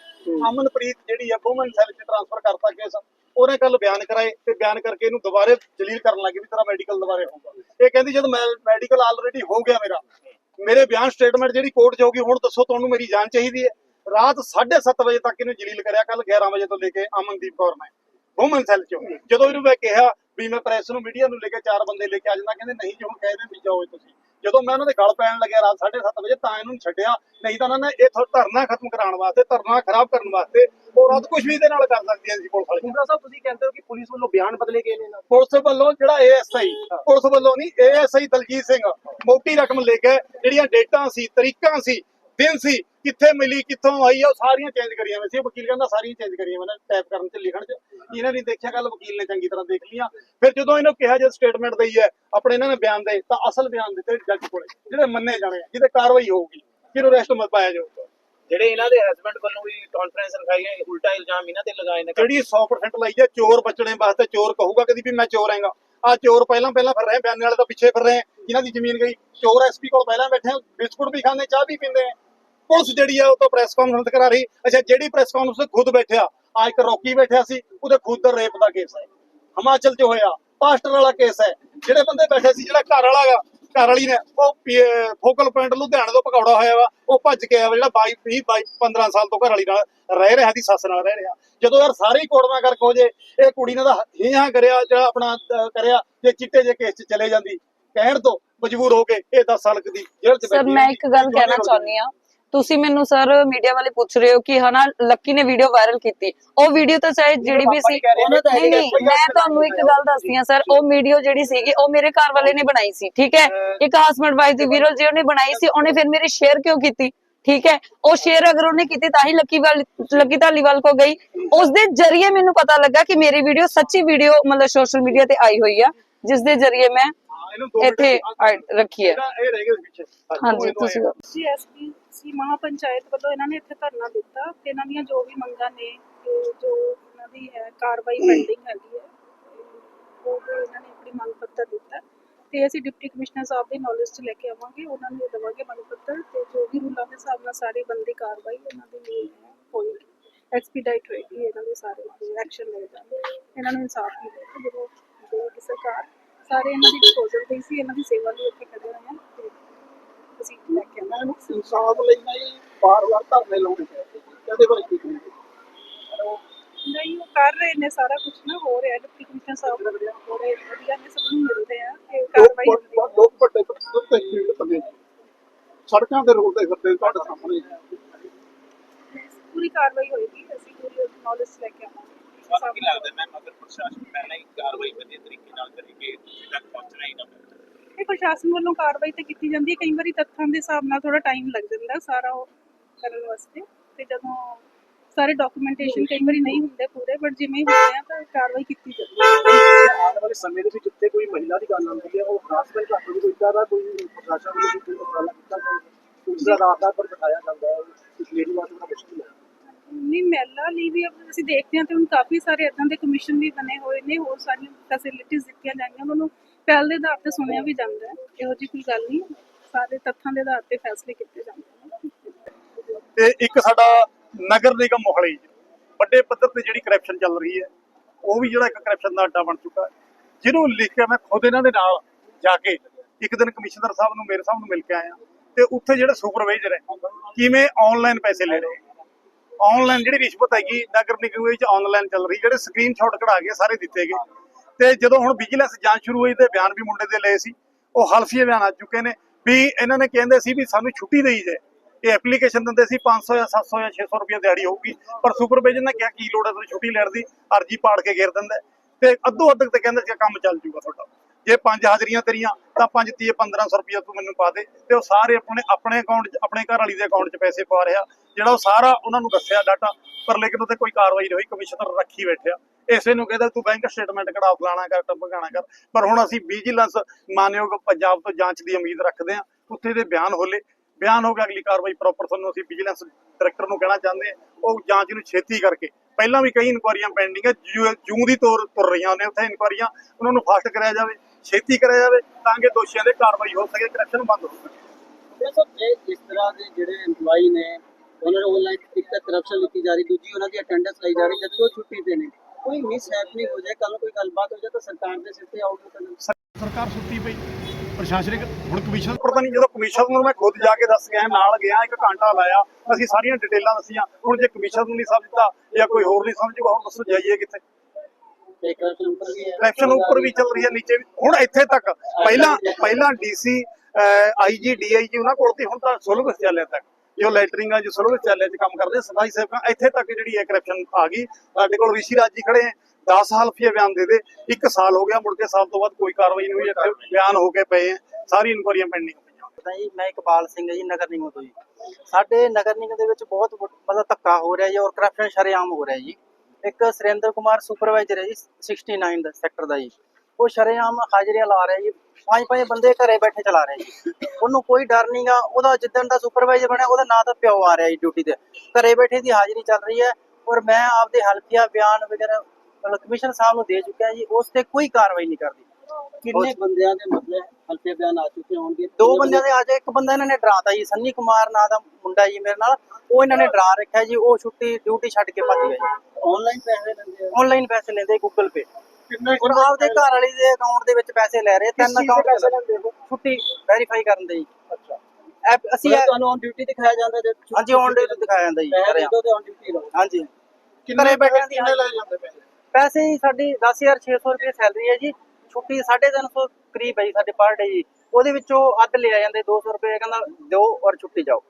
ਅਮਨਪ੍ਰੀਤ ਜਿਹੜੀ ਹੈ ਵੂਮਨ ਸੈਲ ਚ ਟ੍ਰਾਂਸਫਰ ਕਰਤਾ ਕੇਸ ਉਹਨੇ ਕੱਲ ਬਿਆਨ ਕਰਾਏ ਤੇ ਬਿਆਨ ਕਰਕੇ ਇਹਨੂੰ ਦੁਬਾਰੇ ਜਲੀਲ ਕਰਨ ਲੱਗੇ ਵੀ ਤੇਰਾ ਮੈਡੀਕਲ ਦੁਬਾਰੇ ਹੋਊਗਾ। ਇਹ ਕਹਿੰਦੀ, ਜਦ ਮੈਂ ਮੈਡੀਕਲ ਆਲਰੇਡੀ ਹੋ ਗਿਆ ਮੇਰਾ, ਮੇਰੇ ਬਿਆਨ ਸਟੇਟਮੈਂਟ ਜਿਹੜੀ ਕੋਰਟ 'ਚ ਹੋਗੀ ਹੁਣ ਦੱਸੋ ਤੁਹਾਨੂੰ ਮੇਰੀ ਜਾਨ ਚਾਹੀਦੀ ਹੈ। ਰਾਤ 7:30 ਵਜੇ ਤੱਕ ਇਹਨੂੰ ਜਲੀਲ ਕਰਿਆ ਕੱਲ 11 ਵਜੇ ਤੋਂ ਲੈ ਕੇ ਅਮਨਦੀਪ ਕੌਰ ਨੇ ਵੂਮਨ ਸੈਲ 'ਚੋਂ ਜਦੋਂ ਇਹਨੂੰ ਮੈਂ ਕਿਹਾ ਵੀ ਮੈਂ ਪ੍ਰੈਸ ਨੂੰ ਮੀਡੀਆ ਨੂੰ ਲੈ ਕੇ ਚਾਰ ਬੰਦੇ ਲੈ ਕੇ ਆ ਜਾਂਦਾ, ਕਹਿੰਦੇ, ਨਹੀਂ ਜੀ, ਹੁਣ ਕਹਿ ਦੇ ਵੀ ਜਾਓ ਤੁਸੀਂ। ਜਦੋਂ ਮੈਂ ਉਹਨਾਂ ਦੇ ਗਲ ਪੈਣ ਲੱਗਿਆ ਰਾਤ 7:30 ਵਜੇ ਤਾਂ ਇਹਨੂੰ ਛੱਡਿਆ। ਨਹੀਂ ਤਾਂ ਉਹਨਾਂ ਨੇ ਇਹ ਧਰਨਾ ਖਤਮ ਕਰਾਉਣ ਵਾਸਤੇ ਧਰਨਾ ਖਰਾਬ ਕਰਨ ਵਾਸਤੇ ਉਹ ਰਾਤ ਕੁਝ ਵੀ ਇਹਦੇ ਨਾਲ ਕਰ ਸਕਦੀਆਂ ਸੀ ਪੁਲਿਸ ਵਾਲੇ। ਕੁੰਦਰਾ ਸਾਹਿਬ ਤੁਸੀਂ ਕਹਿੰਦੇ ਹੋ ਕਿ ਪੁਲਿਸ ਵੱਲੋਂ ਬਿਆਨ ਬਦਲੇ ਗਏ ਨੇ। ਪੁਲਿਸ ਵੱਲੋਂ ਜਿਹੜਾ ਏਐਸਆਈ ਪੁਲਿਸ ਵੱਲੋਂ ਨਹੀਂ ਏਐਸਆਈ ਦਲਜੀਤ ਸਿੰਘ ਮੋਟੀ ਰਕਮ ਲੈ ਕੇ ਜਿਹੜੀਆਂ ਡੇਟਾਂ ਸੀ ਤਰੀਕਾਂ ਸੀ ਦਿਨ ਸੀ ਕਿੱਥੇ ਮਿਲੀ ਕਿੱਥੋਂ ਆਈ ਆ ਉਹ ਸਾਰੀਆਂ ਚੇਂਜ ਕਰੀਆਂ ਹੋਈਆਂ ਸੀ। ਵਕੀਲ ਕਹਿੰਦਾ ਸਾਰੀਆਂ ਚੇਂਜ ਕਰੀਆਂ ਮੈਂ ਟਾਈਪ ਕਰਨ ਤੇ ਲਿਖਣ ਚ। ਇਹਨਾਂ ਨੇ ਦੇਖਿਆ ਗੱਲ ਵਕੀਲ ਨੇ ਚੰਗੀ ਤਰ੍ਹਾਂ ਦੇਖ ਲਿਆ ਫਿਰ ਜਦੋਂ ਇਹਨੂੰ ਕਿਹਾ ਜਦ ਸਟੇਟਮੈਂਟ ਦਈ ਹੈ ਆਪਣੇ ਇਹਨਾਂ ਨੇ ਬਿਆਨ ਦੇ ਤਾਂ ਅਸਲ ਬਿਆਨ ਦਿੱਤੇ ਜੱਜ ਕੋਲੇ ਜਿਹੜੇ ਮੰਨੇ ਜਾਣੇ ਆ ਜਿਹਦੇ ਕਾਰਵਾਈ ਹੋਊਗੀ ਜਿਹਨੂੰ ਅਰੈਸਟ ਮਤ ਪਾਇਆ ਜਾਊਗਾ। ਜਿਹੜੇ ਇਹਨਾਂ ਦੇ ਹਸਬੰਡ ਵੱਲੋਂ ਵੀ ਕਾਨਫਰੰਸ ਰਖਾਈ ਹੈ ਉਲਟਾ ਇਲਜ਼ਾਮ ਇਹਨਾਂ ਤੇ ਲਗਾਏ ਨੇ। ਜਿਹੜੀ 100% ਲਾਈ ਹੈ ਚੋਰ ਬਚਣੇ ਵਾਸਤੇ ਚੋਰ ਕਹੂਗਾ ਕਦੀ ਵੀ ਮੈਂ ਚੋਰ ਹੈਗਾ। ਆ ਚੋਰ ਪਹਿਲਾਂ ਪਹਿਲਾਂ ਫਿਰ ਰਹੇ ਬਿਆਨੇ ਵਾਲੇ ਤਾਂ ਪਿੱਛੇ ਫਿਰ ਰਹੇ ਜਿਨ੍ਹਾਂ ਦੀ ਜ਼ਮੀਨ ਗਈ। ਚੋਰ ਐਸਪੀ ਕੋਲ ਪਹਿਲਾਂ ਬੈਠੇ ਬਿਸਕੁਟ ਵੀ ਖਾਂਦੇ ਚਾਹ ਵੀ ਪੀਂਦੇ। ਆ ਪੁਲਿਸ ਜਿਹੜੀ ਆ ਉਹ ਤਾਂ ਪ੍ਰੈਸ ਕਾਨਫਰੰਸ ਕਰਾ ਰਹੀ। ਅੱਛਾ ਜਿਹੜੀ ਪ੍ਰੈਸ ਕਾਨਫਰੰਸ ਖੁਦ ਬੈਠਿਆ ਆ ਇੱਕ ਰੌਕੀ ਬੈਠਿਆ ਸੀ ਉਹਦੇ ਖੁਦ ਦਾ ਰੇਪ ਦਾ ਕੇਸ ਹੈ। ਹਿਮਾਚਲ 'ਚ ਹੋਇਆ ਪਾਸਟਰ ਵਾਲਾ ਕੇਸ ਹੈ। ਜਿਹੜੇ ਬੰਦੇ ਬੈਠੇ ਸੀ ਜਿਹੜਾ ਘਰ ਵਾਲਾ ਘਰ ਵਾਲੀ ਨੇ ਉਹ ਫੋਕਲ ਪੁਆਇੰਟ ਲੁਧਿਆਣੇ ਤੋਂ ਪਕੌੜਾ ਹੋਇਆ ਵਾ ਉਹ ਭੱਜ ਕੇ ਆਇਆ ਜਿਹੜਾ 22 20 22 15 ਸਾਲ ਤੋਂ ਘਰ ਵਾਲੀ ਨਾਲ ਰਹਿ ਰਿਹਾ ਦੀ ਸੱਸ ਨਾਲ ਰਹਿ ਰਿਹਾ। ਜਦੋਂ ਯਾਰ ਸਾਰੇ ਹੀ ਕੋੜਵਾ ਕਰਕੇ ਹੋ ਜੇ ਇਹ ਕੁੜੀ ਨੇ ਤਾਂ ਹੀਆਂ ਕਰਿਆ ਜਿਹੜਾ ਆਪਣਾ ਕਰਿਆ ਤੇ ਚਿੱਟੇ ਜੇ ਕੇਸ 'ਚ ਚਲੇ ਜਾਂਦੀ। ਕਹਿਣ ਤੋਂ ਮਜਬੂਰ ਹੋ ਕੇ ਇਹ 10 ਸਾਲ ਦੀ ਜੇਲ੍ਹ 'ਚ ਸਰ ਬੈਠੀ ਮੈਂ ਹੈ। ਇੱਕ ਗੱਲ ਕਹਿਣਾ ਚਾਹੁੰਦੀ ਆ ਤੁਸੀਂ ਮੈਨੂੰ ਸਰ ਮੀਡੀਆ ਵਾਲੇ ਪੁੱਛ ਰਹੇ ਹੋ ਕਿ ਹਨਾ ਲੱਕੀ ਨੇ ਵੀਡੀਓ ਵਾਇਰਲ ਕੀਤੀ। ਉਹ ਵੀਡੀਓ ਤਾਂ ਚਾਹੇ ਜਿਹੜੀ ਵੀ ਸੀ ਨਹੀਂ ਨਹੀਂ ਮੈਂ ਤੁਹਾਨੂੰ ਇੱਕ ਗੱਲ ਦੱਸਦੀ ਆ ਸਰ ਉਹ ਵੀਡੀਓ ਜਿਹੜੀ ਸੀਗੀ ਉਹ ਮੇਰੇ ਘਰ ਵਾਲੇ ਨੇ ਬਣਾਈ ਸੀ ਠੀਕ ਹੈ? ਇੱਕ ਹਸਬੰਡ ਵਾਈਫ ਦੀ ਵੀਡੀਓ ਜਿਹਨੇ ਬਣਾਈ ਸੀ ਉਹਨੇ ਫਿਰ ਮੇਰੀ ਸ਼ੇਅਰ ਕਿਉਂ ਕੀਤੀ? ਠੀਕ ਹੈ? ਉਹ ਸ਼ੇਅਰ ਅਗਰ ਉਹਨੇ ਕੀਤੀ ਤਾਂ ਹੀ ਲੱਕੀ ਵਾਲ ਲੱਕੀ ਢਾਲੀਵਾਲ ਕੋ ਗਈ। ਉਸ ਦੇ ਜ਼ਰੀਏ ਮੈਨੂੰ ਪਤਾ ਲੱਗਾ ਕਿ ਮੇਰੀ ਵੀਡੀਓ ਸੱਚੀ ਵੀਡੀਓ ਮਤਲਬ ਸੋਸ਼ਲ ਮੀਡੀਆ ਤੇ ਆਈ ਹੋਈ ਆ ਜਿਸ ਦੇ ਜ਼ਰੀਏ ਮੈਂ ਇੱਥੇ ਰੱਖੀ ਹੈ। ਇਹਦਾ- ਇਹ ਰਹਿ ਗਿਆ ਪਿੱਛੇ। ਹਾਂਜੀ ਤੁਸੀਂ ਸੀਐਸਪੀ ਸੀ ਮਹਾਪੰਚਾਇਤ ਵੱਲੋਂ ਇਹਨਾਂ ਨੇ ਇੱਥੇ ਧਰਨਾ ਦਿੱਤਾ ਤੇ ਇਹਨਾਂ ਦੀਆਂ ਜੋ ਵੀ ਮੰਗਾਂ ਨੇ ਤੇ ਜੋ ਇਹਨਾਂ ਦੀ ਹੈ ਕਾਰਵਾਈ ਪੈਂਡਿੰਗ ਹੈਗੀ ਹੈ ਉਹ ਇਹਨਾਂ ਨੇ ਆਪਣੀ ਮੰਗ ਪੱਤਰ ਦਿੱਤਾ। ਤੇ ਅਸੀਂ ਡਿਪਟੀ ਕਮਿਸ਼ਨਰ ਸਾਹਿਬ ਦੀ ਨੌਲੇਜ 'ਚ ਲੈ ਕੇ ਆਵਾਂਗੇ ਉਹਨਾਂ ਨੂੰ ਦੇਵਾਂਗੇ ਮੰਗ ਪੱਤਰ ਤੇ ਜੋ ਵੀ ਰੂਲਾਂ ਦੇ ਹਿਸਾਬ ਨਾਲ ਸਾਰੀ ਬੰਦੀ ਕਾਰਵਾਈ ਉਹਨਾਂ ਦੀ ਲਈ ਹੋਏਗੀ ਐਕਸਪੀਡਾਈਟ ਹੋਏਗੀ ਇਹਨਾਂ ਦੇ ਸਾਰੇ ਐਕਸ਼ਨ ਲਏ ਜਾਣਗੇ। ਇਹਨਾਂ ਨੂੰ ਇਨਸਾਫ ਮਿਲੇਗਾ ਜਦੋਂ ਸਰਕਾਰ ਸਾਰੇ ਇਹਨਾਂ ਦੀ ਡਿਸਪੋਜ਼ਲ ਤੇ ਸੀ ਇਹਨਾਂ ਦੀ ਸੇਵਾ ਲਈ ਇੱਥੇ ਖੜੇ ਹੋਏ ਹਾਂ ਤੇ ਅਸੀਂ ਲੈ ਕੇ ਆਵਾਂਗੇ ਮੈਂ ਨੂੰ ਇਨਸਾਫ ਲਈ ਨਹੀਂ ਬਾਰ-ਬਾਰ ਧਰਨੇ ਲਾਉਣੇ ਪਏ ਕਦੇ ਬਾਰੇ ਕੀ ਕਰੀਏ ਨਹੀਂ ਉਹ ਕਰ ਰਹੇ ਨੇ ਸਾਰਾ ਕੁਝ ਨਾ ਹੋ ਰਿਹਾ। ਡਿਪਟੀ ਕਮਿਸ਼ਨਰ ਸਾਹਿਬ ਰਹੇ ਵਧੀਆ ਨੇ ਸਭ ਨੂੰ ਮਿਲਦੇ ਆ ਕਿ ਕਾਰਵਾਈ ਹੁੰਦੀ ਹੈ ਲੋਕ ਵੱਡੇ ਪੱਧਰ ਤੇ ਫੀਲਡ ਤੇ। ਸੜਕਾਂ ਦੇ ਰੋਡ ਤੇ ਫਿਰਦੇ ਤੁਹਾਡੇ ਸਾਹਮਣੇ। ਪੂਰੀ ਕਾਰਵਾਈ ਹੋਏਗੀ ਅਸੀਂ ਪੂਰੀ ਨੌਲੇਜ ਲੈ ਕੇ ਆਵਾਂਗੇ। ਕੀ ਲੱਗਦਾ ਮੈਂ ਅਗਰ ਪ੍ਰਸ਼ਾਸਨ ਪਹਿਲਾਂ ਹੀ ਕਾਰਵਾਈ ਵਧੀਆ ਤਰੀਕੇ ਨਾਲ ਕਰੇਗੇ ਤੁਸੀਂ ਤੱਕ ਪਹੁੰਚਣਾ ਹੀ ਨਾ ਇਹ ਪ੍ਰਸ਼ਾਸਨ ਵੱਲੋਂ ਕਾਰਵਾਈ ਤੇ ਕੀਤੀ ਜਾਂਦੀ ਹੈ। ਕਈ ਵਾਰੀ ਤੱਥਾਂ ਦੇ ਹਿਸਾਬ ਨਾਲ ਥੋੜਾ ਟਾਈਮ ਲੱਗ ਜਾਂਦਾ ਸਾਰਾ ਉਹ ਕਰਨ ਵਾਸਤੇ। ਤੇ ਜਦੋਂ ਸਾਰੇ ਡਾਕੂਮੈਂਟੇਸ਼ਨ ਕਈ ਵਾਰੀ ਨਹੀਂ ਹੁੰਦੇ ਪੂਰੇ ਬਟ ਜਿਵੇਂ ਹੁੰਦੇ ਆ ਤਾਂ ਕਾਰਵਾਈ ਕੀਤੀ ਜਾਂਦੀ ਹੈ। ਆਉਣ ਵਾਲੇ ਸਮੇਂ ਦੇ ਵਿੱਚ ਜਿੱਥੇ ਕੋਈ ਮਹਿਲਾ ਦੀ ਗੱਲ ਆਉਂਦੀ ਹੈ ਉਹ ਹਰਾਸਮੈਂਟ ਘੱਟ ਹੋਵੇ ਕੋਈ ਇੱਦਾਂ ਦਾ ਕੋਈ ਪ੍ਰਸ਼ਾਸਨ ਵੱਲੋਂ ਕੋਈ ਉਪਰਾਲਾ ਕੀਤਾ ਜਾਵੇ ਉਸ ਦਾ ਆਧਾਰ ਪਰ ਬਿਠਾਇਆ ਜਾਂਦਾ ਹੈ ਇਸ ਲੇਡੀ ਵਾਸਤੇ ਬੜਾ ਮੁਸ਼ਕਿਲ ਹੈ। ਨਹੀਂ ਮਹਿਲਾ ਲਈ ਵੀ ਅਸੀਂ ਦੇਖਦੇ ਹਾਂ ਤੇ ਹੁਣ ਕਾਫੀ ਸਾਰੇ ਇਦਾਂ ਦੇ ਕਮਿਸ਼ਨ ਵੀ ਬਣੇ ਹੋਏ ਨੇ ਹੋਰ ਸਾਰੀਆਂ ਫੈਸਿਲਿਟੀਆਂ ਦਿੱਤੀਆਂ ਜਾਂਦੀਆਂ ਉਹਨਾਂ ਨੂੰ ਪਹਿਲ ਦੇ ਆਧਾਰ ਤੇ ਸੁਣਿਆ ਵੀ ਜਾਂਦਾ ਹੈ, ਇਹੋ ਜਿਹੀ ਕੋਈ ਗੱਲ ਨਹੀਂ, ਸਾਰੇ ਤੱਥਾਂ ਦੇ ਆਧਾਰ ਤੇ ਫੈਸਲੇ ਕੀਤੇ ਜਾਂਦੇ ਨੇ। ਤੇ ਇੱਕ ਸਾਡਾ ਨਗਰ ਨਿਗਮ ਮੋਹਾਲੀ ਵੱਡੇ ਪੱਧਰ ਤੇ ਜਿਹੜੀ ਕਰਪਸ਼ਨ ਚੱਲ ਰਹੀ ਹੈ, ਉਹ ਵੀ ਜਿਹੜਾ ਇੱਕ ਕਰਪਸ਼ਨ ਦਾ ਅੱਡਾ ਬਣ ਚੁੱਕਾ ਜਿਹਨੂੰ ਲਿਖ ਕੇ ਮੈਂ ਖੁਦ ਇਹਨਾਂ ਦੇ ਨਾਲ ਜਾ ਕੇ ਇੱਕ ਦਿਨ ਕਮਿਸ਼ਨਰ ਸਾਹਿਬ ਨੂੰ ਮੇਰੇ ਸਾਹਿਬ ਨੂੰ ਮਿਲ ਕੇ ਆਇਆ। ਤੇ ਉੱਥੇ ਜਿਹੜੇ ਸੁਪਰਵਾਈਜ਼ਰ ਹੈ, ਕਿਵੇਂ ਆਨਲਾਈਨ ਪੈਸੇ ਲੈ ਰਹੇ ਆਨਲਾਈਨ ਜਿਹੜੀ ਰਿਸ਼ਵਤ ਹੈਗੀ, ਨਗਰ ਨਿਗਮ ਵਿੱਚ ਆਨਲਾਈਨ ਚੱਲ ਰਹੀ, ਜਿਹੜੇ ਸਕਰੀਨਸ਼ਾਟ ਕਢਾ ਕੇ ਸਾਰੇ ਦਿੱਤੇ ਗਏ। ਤੇ ਜਦੋਂ ਹੁਣ ਵਿਜੀਲੈਂਸ ਜਾਂਚ ਸ਼ੁਰੂ ਹੋਈ ਤੇ ਬਿਆਨ ਵੀ ਮੁੰਡੇ ਦੇ ਲਏ ਸੀ, ਉਹ ਹਲਫੀਏ ਬਿਆਨ ਆ ਚੁੱਕੇ ਨੇ ਵੀ ਇਹਨਾਂ ਨੇ ਕਹਿੰਦੇ ਸੀ ਵੀ ਸਾਨੂੰ ਛੁੱਟੀ ਦੇਈ ਜੇ ਇਹ ਐਪਲੀਕੇਸ਼ਨ ਦਿੰਦੇ ਸੀ 500 ਜਾਂ 700 ਜਾਂ 600 ਰੁਪਏ ਦਿਹਾੜੀ ਹੋਊਗੀ, ਪਰ ਸੁਪਰਵਾਈਜ਼ਰ ਨੇ ਕਿਹਾ ਕੀ ਲੋੜ ਹੈ ਤੁਹਾਨੂੰ ਛੁੱਟੀ ਲੈਣ ਦੀ, ਅਰਜੀ ਪਾੜ ਕੇ ਘੇਰ ਦਿੰਦਾ। ਤੇ ਅੱਧੋ ਅੱਧ ਤੇ ਕਹਿੰਦੇ ਸੀ ਕੰਮ ਚੱਲ ਜੂਗਾ ਤੁਹਾਡਾ। ਜੇ ਪੰਜ ਹਾਜ਼ਰੀਆਂ ਤੇਰੀਆਂ, ਤਾਂ ਪੰਜ ਤੀਏ 1500 ਰੁਪਏ ਤੂੰ ਮੈਨੂੰ ਪਾ ਦੇ। ਤੇ ਉਹ ਸਾਰੇ ਆਪਣੇ ਆਪਣੇ ਅਕਾਊਂਟ 'ਚ, ਆਪਣੇ ਘਰ ਵਾਲੀ ਦੇ ਅਕਾਊਂਟ 'ਚ ਪੈਸੇ ਪਾ ਰਿਹਾ। ਜਿਹੜਾ ਉਹ ਸਾਰਾ ਉਹਨਾਂ ਨੂੰ ਦੱਸਿਆ ਡਾਟਾ ਪਰ ਲੇਕਿਨ ਉੱਤੇ ਕੋਈ ਕਾਰਵਾਈ ਨਹੀਂ ਹੋਈ ਕਮਿਸ਼ਨਰ ਰੱਖੀ ਬੈਠਿਆ ਇਸੇ ਨੂੰ ਕਹਿੰਦਾ ਤੂੰ ਬੈਂਕ ਸਟੇਟਮੈਂਟ ਕਢਾ, ਫਲਾਣਾ ਕਰ ਟਪਕਾਣਾ ਕਰ। ਪਰ ਹੁਣ ਅਸੀਂ ਵਿਜੀਲੈਂਸ ਮਾਨਯੋਗ ਪੰਜਾਬ ਤੋਂ ਜਾਂਚ ਦੀ ਉਮੀਦ ਰੱਖਦੇ ਹਾਂ ਉੱਥੇ ਦੇ ਬਿਆਨ ਹੋਲੇ, ਬਿਆਨ ਹੋ ਗਿਆ ਅਗਲੀ ਕਾਰਵਾਈ ਪ੍ਰੋਪਰ ਸਾਨੂੰ ਅਸੀਂ ਵਿਜੀਲੈਂਸ ਡਾਇਰੈਕਟਰ ਨੂੰ ਕਹਿਣਾ ਚਾਹੁੰਦੇ ਹਾਂ ਉਹ ਜਾਂਚ ਨੂੰ ਛੇਤੀ ਕਰਕੇ। ਪਹਿਲਾਂ ਵੀ ਕਈ ਇਨਕੁਆਰੀਆਂ ਪੈਂਡਿੰਗ ਹੈ ਜੂੰ ਦੀ ਤੌਰ, ਤੁਰ ਰਹੀਆਂ ਨੇ ਉੱਥੇ ਇਨਕੁਆਰੀਆਂ, ਉਹਨਾਂ ਨੂੰ ਫਾਸਟ ਕਰਾਇਆ ਜਾਵੇ, ਛੇਤੀ ਕਰਾਇਆ ਜਾਵੇ, ਤਾਂ ਕਿ ਦੋਸ਼ੀਆਂ ਦੇ ਕਾਰਵਾਈ ਹੋ ਸਕੇ ਕਰਪਸ਼ਨ ਬੰਦ ਹੋ ਸਕੇ। ਦੇਖੋ ਇਹ ਇਸ ਤਰ੍ਹਾਂ ਦੇ ਜਿਹੜੇ EMPLOYE ਨੇ ਉਹਨਾਂ ਨੂੰ ਆਨਲਾਈਨ ਇੱਕ ਤਾਂ ਕਰਪਸ਼ਨ ਲਿੱਤੀ ਜਾ ਰਹੀ ਦੂਜੀ ਉਹਨਾਂ ਦੀ ਅਟੈਂਡੈਂਸ ਲਈ ਜਾ ਰਹੀ ਜਦ ਉਹ ਛੁੱਟੀ ਤੇ ਨੇ। ਕੋਈ ਮਿਸ ਹੈਪਨਿੰਗ ਹੋ ਜਾਏ ਕੱਲ ਨੂੰ ਕੋਈ ਗੱਲਬਾਤ ਹੋ ਜਾਏ ਤਾਂ ਸਰਕਾਰ ਦੇ ਸਿਰ ਤੇ ਆਊਟਲੁੱਕ ਸਰਕਾਰ ਸੁੱਤੀ ਪਈ ਪ੍ਰਸ਼ਾਸਨਿਕ ਹੁਣ ਕਮਿਸ਼ਨ? ਪਤਾ ਨਹੀਂ ਜਦੋਂ ਕਮਿਸ਼ਨ ਨੂੰ ਮੈਂ ਖੁਦ ਜਾ ਕੇ ਦੱਸ ਗਿਆ ਨਾਲ ਗਿਆ ਇੱਕ ਘੰਟਾ ਲਾਇਆ ਅਸੀਂ ਸਾਰੀਆਂ ਡਿਟੇਲਾਂ ਦੱਸੀਆਂ ਹੁਣ ਜੇ ਕਮਿਸ਼ਨ ਨੂੰ ਨਹੀਂ ਸਮਝਦਾ ਜਾਂ ਕੋਈ ਹੋਰ ਨਹੀਂ ਸਮਝੂਗਾ ਹੁਣ ਦੱਸੋ ਜਾਈਏ ਕਿੱਥੇ? ਕਰਪਸ਼ਨ ਉੱਪਰ ਵੀ ਚੱਲ ਰਹੀ ਹੈ ਨੀਚੇ ਵੀ। ਹੁਣ ਇੱਥੇ ਤੱਕ ਪਹਿਲਾਂ ਪਹਿਲਾਂ ਡੀਸੀ ਆਈਜੀ ਡੀਆਈਜੀ ਉਹਨਾਂ ਕੋਲ ਤੇ ਹੁਣ ਤਾਂ ਸੁਲਭਸ ਚੱਲਿਆ ਤੱਕ। ਜੋ ਲੈਟਰਿੰਗਾਂ ਜੋ ਸੁਲਭਸ ਚੱਲਿਆ ਚ ਕੰਮ ਕਰਦੇ ਸਫ਼ਾਈ ਸੇਵਕਾਂ ਇੱਥੇ ਤੱਕ ਜਿਹੜੀ ਹੈ ਕਰਪਸ਼ਨ ਆ ਗਈ। ਸਾਡੇ ਕੋਲ ਰਿਸ਼ੀ ਰਾਜ ਜੀ ਖੜੇ 10 ਸਾਲ ਬਿਆਨ ਦੇ ਦੇ, ਇੱਕ ਸਾਲ ਹੋ ਗਿਆ, ਮੁੜ ਕੇ ਸਾਲ ਤੋਂ ਬਾਅਦ ਕੋਈ ਕਾਰਵਾਈ ਨਹੀਂ ਹੋਈ, ਇੱਥੇ ਬਿਆਨ ਹੋ ਕੇ ਪਏ ਹੈ ਸਾਰੀ ਇਨਕੁਆਰੀਆਂ ਪੈਂਡਿੰਗ ਪਈਆਂ ਜੀ, ਮੈਂ ਇਕਬਾਲ ਸਿੰਘ ਜੀ, ਨਗਰ ਨਿਗਮ ਤੋਂ ਜੀ। ਸਾਡੇ ਨਗਰ ਨਿਗਮ ਦੇ ਵਿੱਚ ਬਹੁਤ ਮਤਲਬ ਧੱਕਾ ਹੋ ਰਿਹਾ ਜੀ, ਔਰ ਕਰਪਸ਼ਨ ਸ਼ਰੇਆਮ ਹੋ ਰਿਹਾ ਜੀ। ਇੱਕ ਸੁਰਿੰਦਰ ਕੁਮਾਰ ਸੁਪਰਵਾਈਜ਼ਰ ਹੈ ਜੀ 69 ਦਾ ਸੈਕਟਰ ਦਾ ਜੀ। ਉਹ ਸ਼ਰੇਆਮ ਹਾਜ਼ਰੀਆਂ ਲਾ ਰਿਹਾ ਜੀ। ਪੰਜ ਪੰਜ ਬੰਦੇ ਘਰੇ ਬੈਠੇ ਚਲਾ ਰਿਹਾ ਜੀ। ਉਹਨੂੰ ਕੋਈ ਡਰ ਨਹੀਂਗਾ ਉਹਦਾ ਜਿੱਦਣ ਦਾ ਸੁਪਰਵਾਈਜ਼ਰ ਬਣਿਆ ਉਹਦਾ ਨਾਂ ਤਾਂ ਪਿਓ ਆ ਰਿਹਾ ਜੀ ਡਿਊਟੀ ਤੇ। ਘਰੇ ਬੈਠੇ ਦੀ ਹਾਜ਼ਰੀ ਚੱਲ ਰਹੀ ਹੈ ਔਰ ਮੈਂ ਆਪਦੇ ਹਲਫੀਆ ਬਿਆਨ ਵਗੈਰਾ ਕਮਿਸ਼ਨ ਸਾਹਿਬ ਨੂੰ ਦੇ ਚੁੱਕਿਆ ਜੀ। ਉਸ ਤੇ ਕੋਈ ਕਾਰਵਾਈ ਨਹੀਂ ਕਰਦੀ। ਕਿੰਨੇ ਬੰਦਿਆਂ ਦੇ ਮਤਲਬ ਹਲਕੇ ਬਿਆਨ ਆ ਚੁੱਕੇ ਹੋਣਗੇ? ਦੋ ਬੰਦਿਆਂ ਦੇ ਅੱਜ ਇੱਕ ਬੰਦਾ ਇਹਨਾਂ ਨੇ ਡਰਾਤਾ ਜੀ। ਸੰਨੀ ਕੁਮਾਰ ਨਾਂ ਦਾ ਮੁੰਡਾ ਜੀ ਮੇਰੇ ਨਾਲ। ਉਹ ਇਹਨਾਂ ਨੇ ਡਰਾ ਰੱਖਿਆ ਜੀ। ਉਹ ਛੁੱਟੀ ਡਿਊਟੀ ਛੱਡ ਕੇ ਭੱਜ ਗਿਆ ਜੀ। ਆਨਲਾਈਨ ਪੈਸੇ ਲੈਂਦੇ ਆ? ਆਨਲਾਈਨ ਪੈਸੇ ਲੈਂਦੇ ਗੂਗਲ ਪੇ ਆਪਦੇ ਘਰ ਵਾਲੀ ਦੇ ਅਕਾਊਂਟ ਦੇ ਵਿੱਚ ਪੈਸੇ ਲੈ ਰਹੇ ਤਿੰਨ ਅਕਾਊਂਟ ਪੈਸੇ ਲੈਂਦੇ ਹੋ? ਛੁੱਟੀ ਵੈਰੀਫਾਈ ਕਰਨ ਦੇ ਜੀ। ਅੱਛਾ। ਅਸੀਂ ਤੁਹਾਨੂੰ ਔਨ ਡਿਊਟੀ ਦਿਖਾਇਆ ਜਾਂਦਾ ਛੁੱਟੀ- ਹਾਂਜੀ ਔਨ ਡੇ ਦਿਖਾਇਆ ਜਾਂਦਾ ਜੀ ਘਰੇ ਔਨ ਡਿਊਟੀ ਹਾਂਜੀ। ਕਿੰਨੇ ਘਰੇ ਬੈਠਿਆਂ ਦੀ ਕਿੰਨੇ ਲੈ ਜਾਂਦੇ ਪੈਸੇ? ਪੈਸੇ ਜੀ ਸਾਡੀ 10600 ਰੁਪਏ ਸੈਲਰੀ ਹੈ ਜੀ। ਛੁੱਟੀ 350 ਕਰੀਬ ਹੈ ਜੀ ਸਾਡੇ ਪਰ ਡੇ ਜੀ। ਉਹਦੇ ਵਿੱਚੋਂ ਅੱਧ ਲਿਆ ਜਾਂਦੇ 200 ਰੁਪਏ ਕਹਿੰਦਾ ਦਿਓ ਔਰ ਛੁੱਟੀ ਜਾਓ।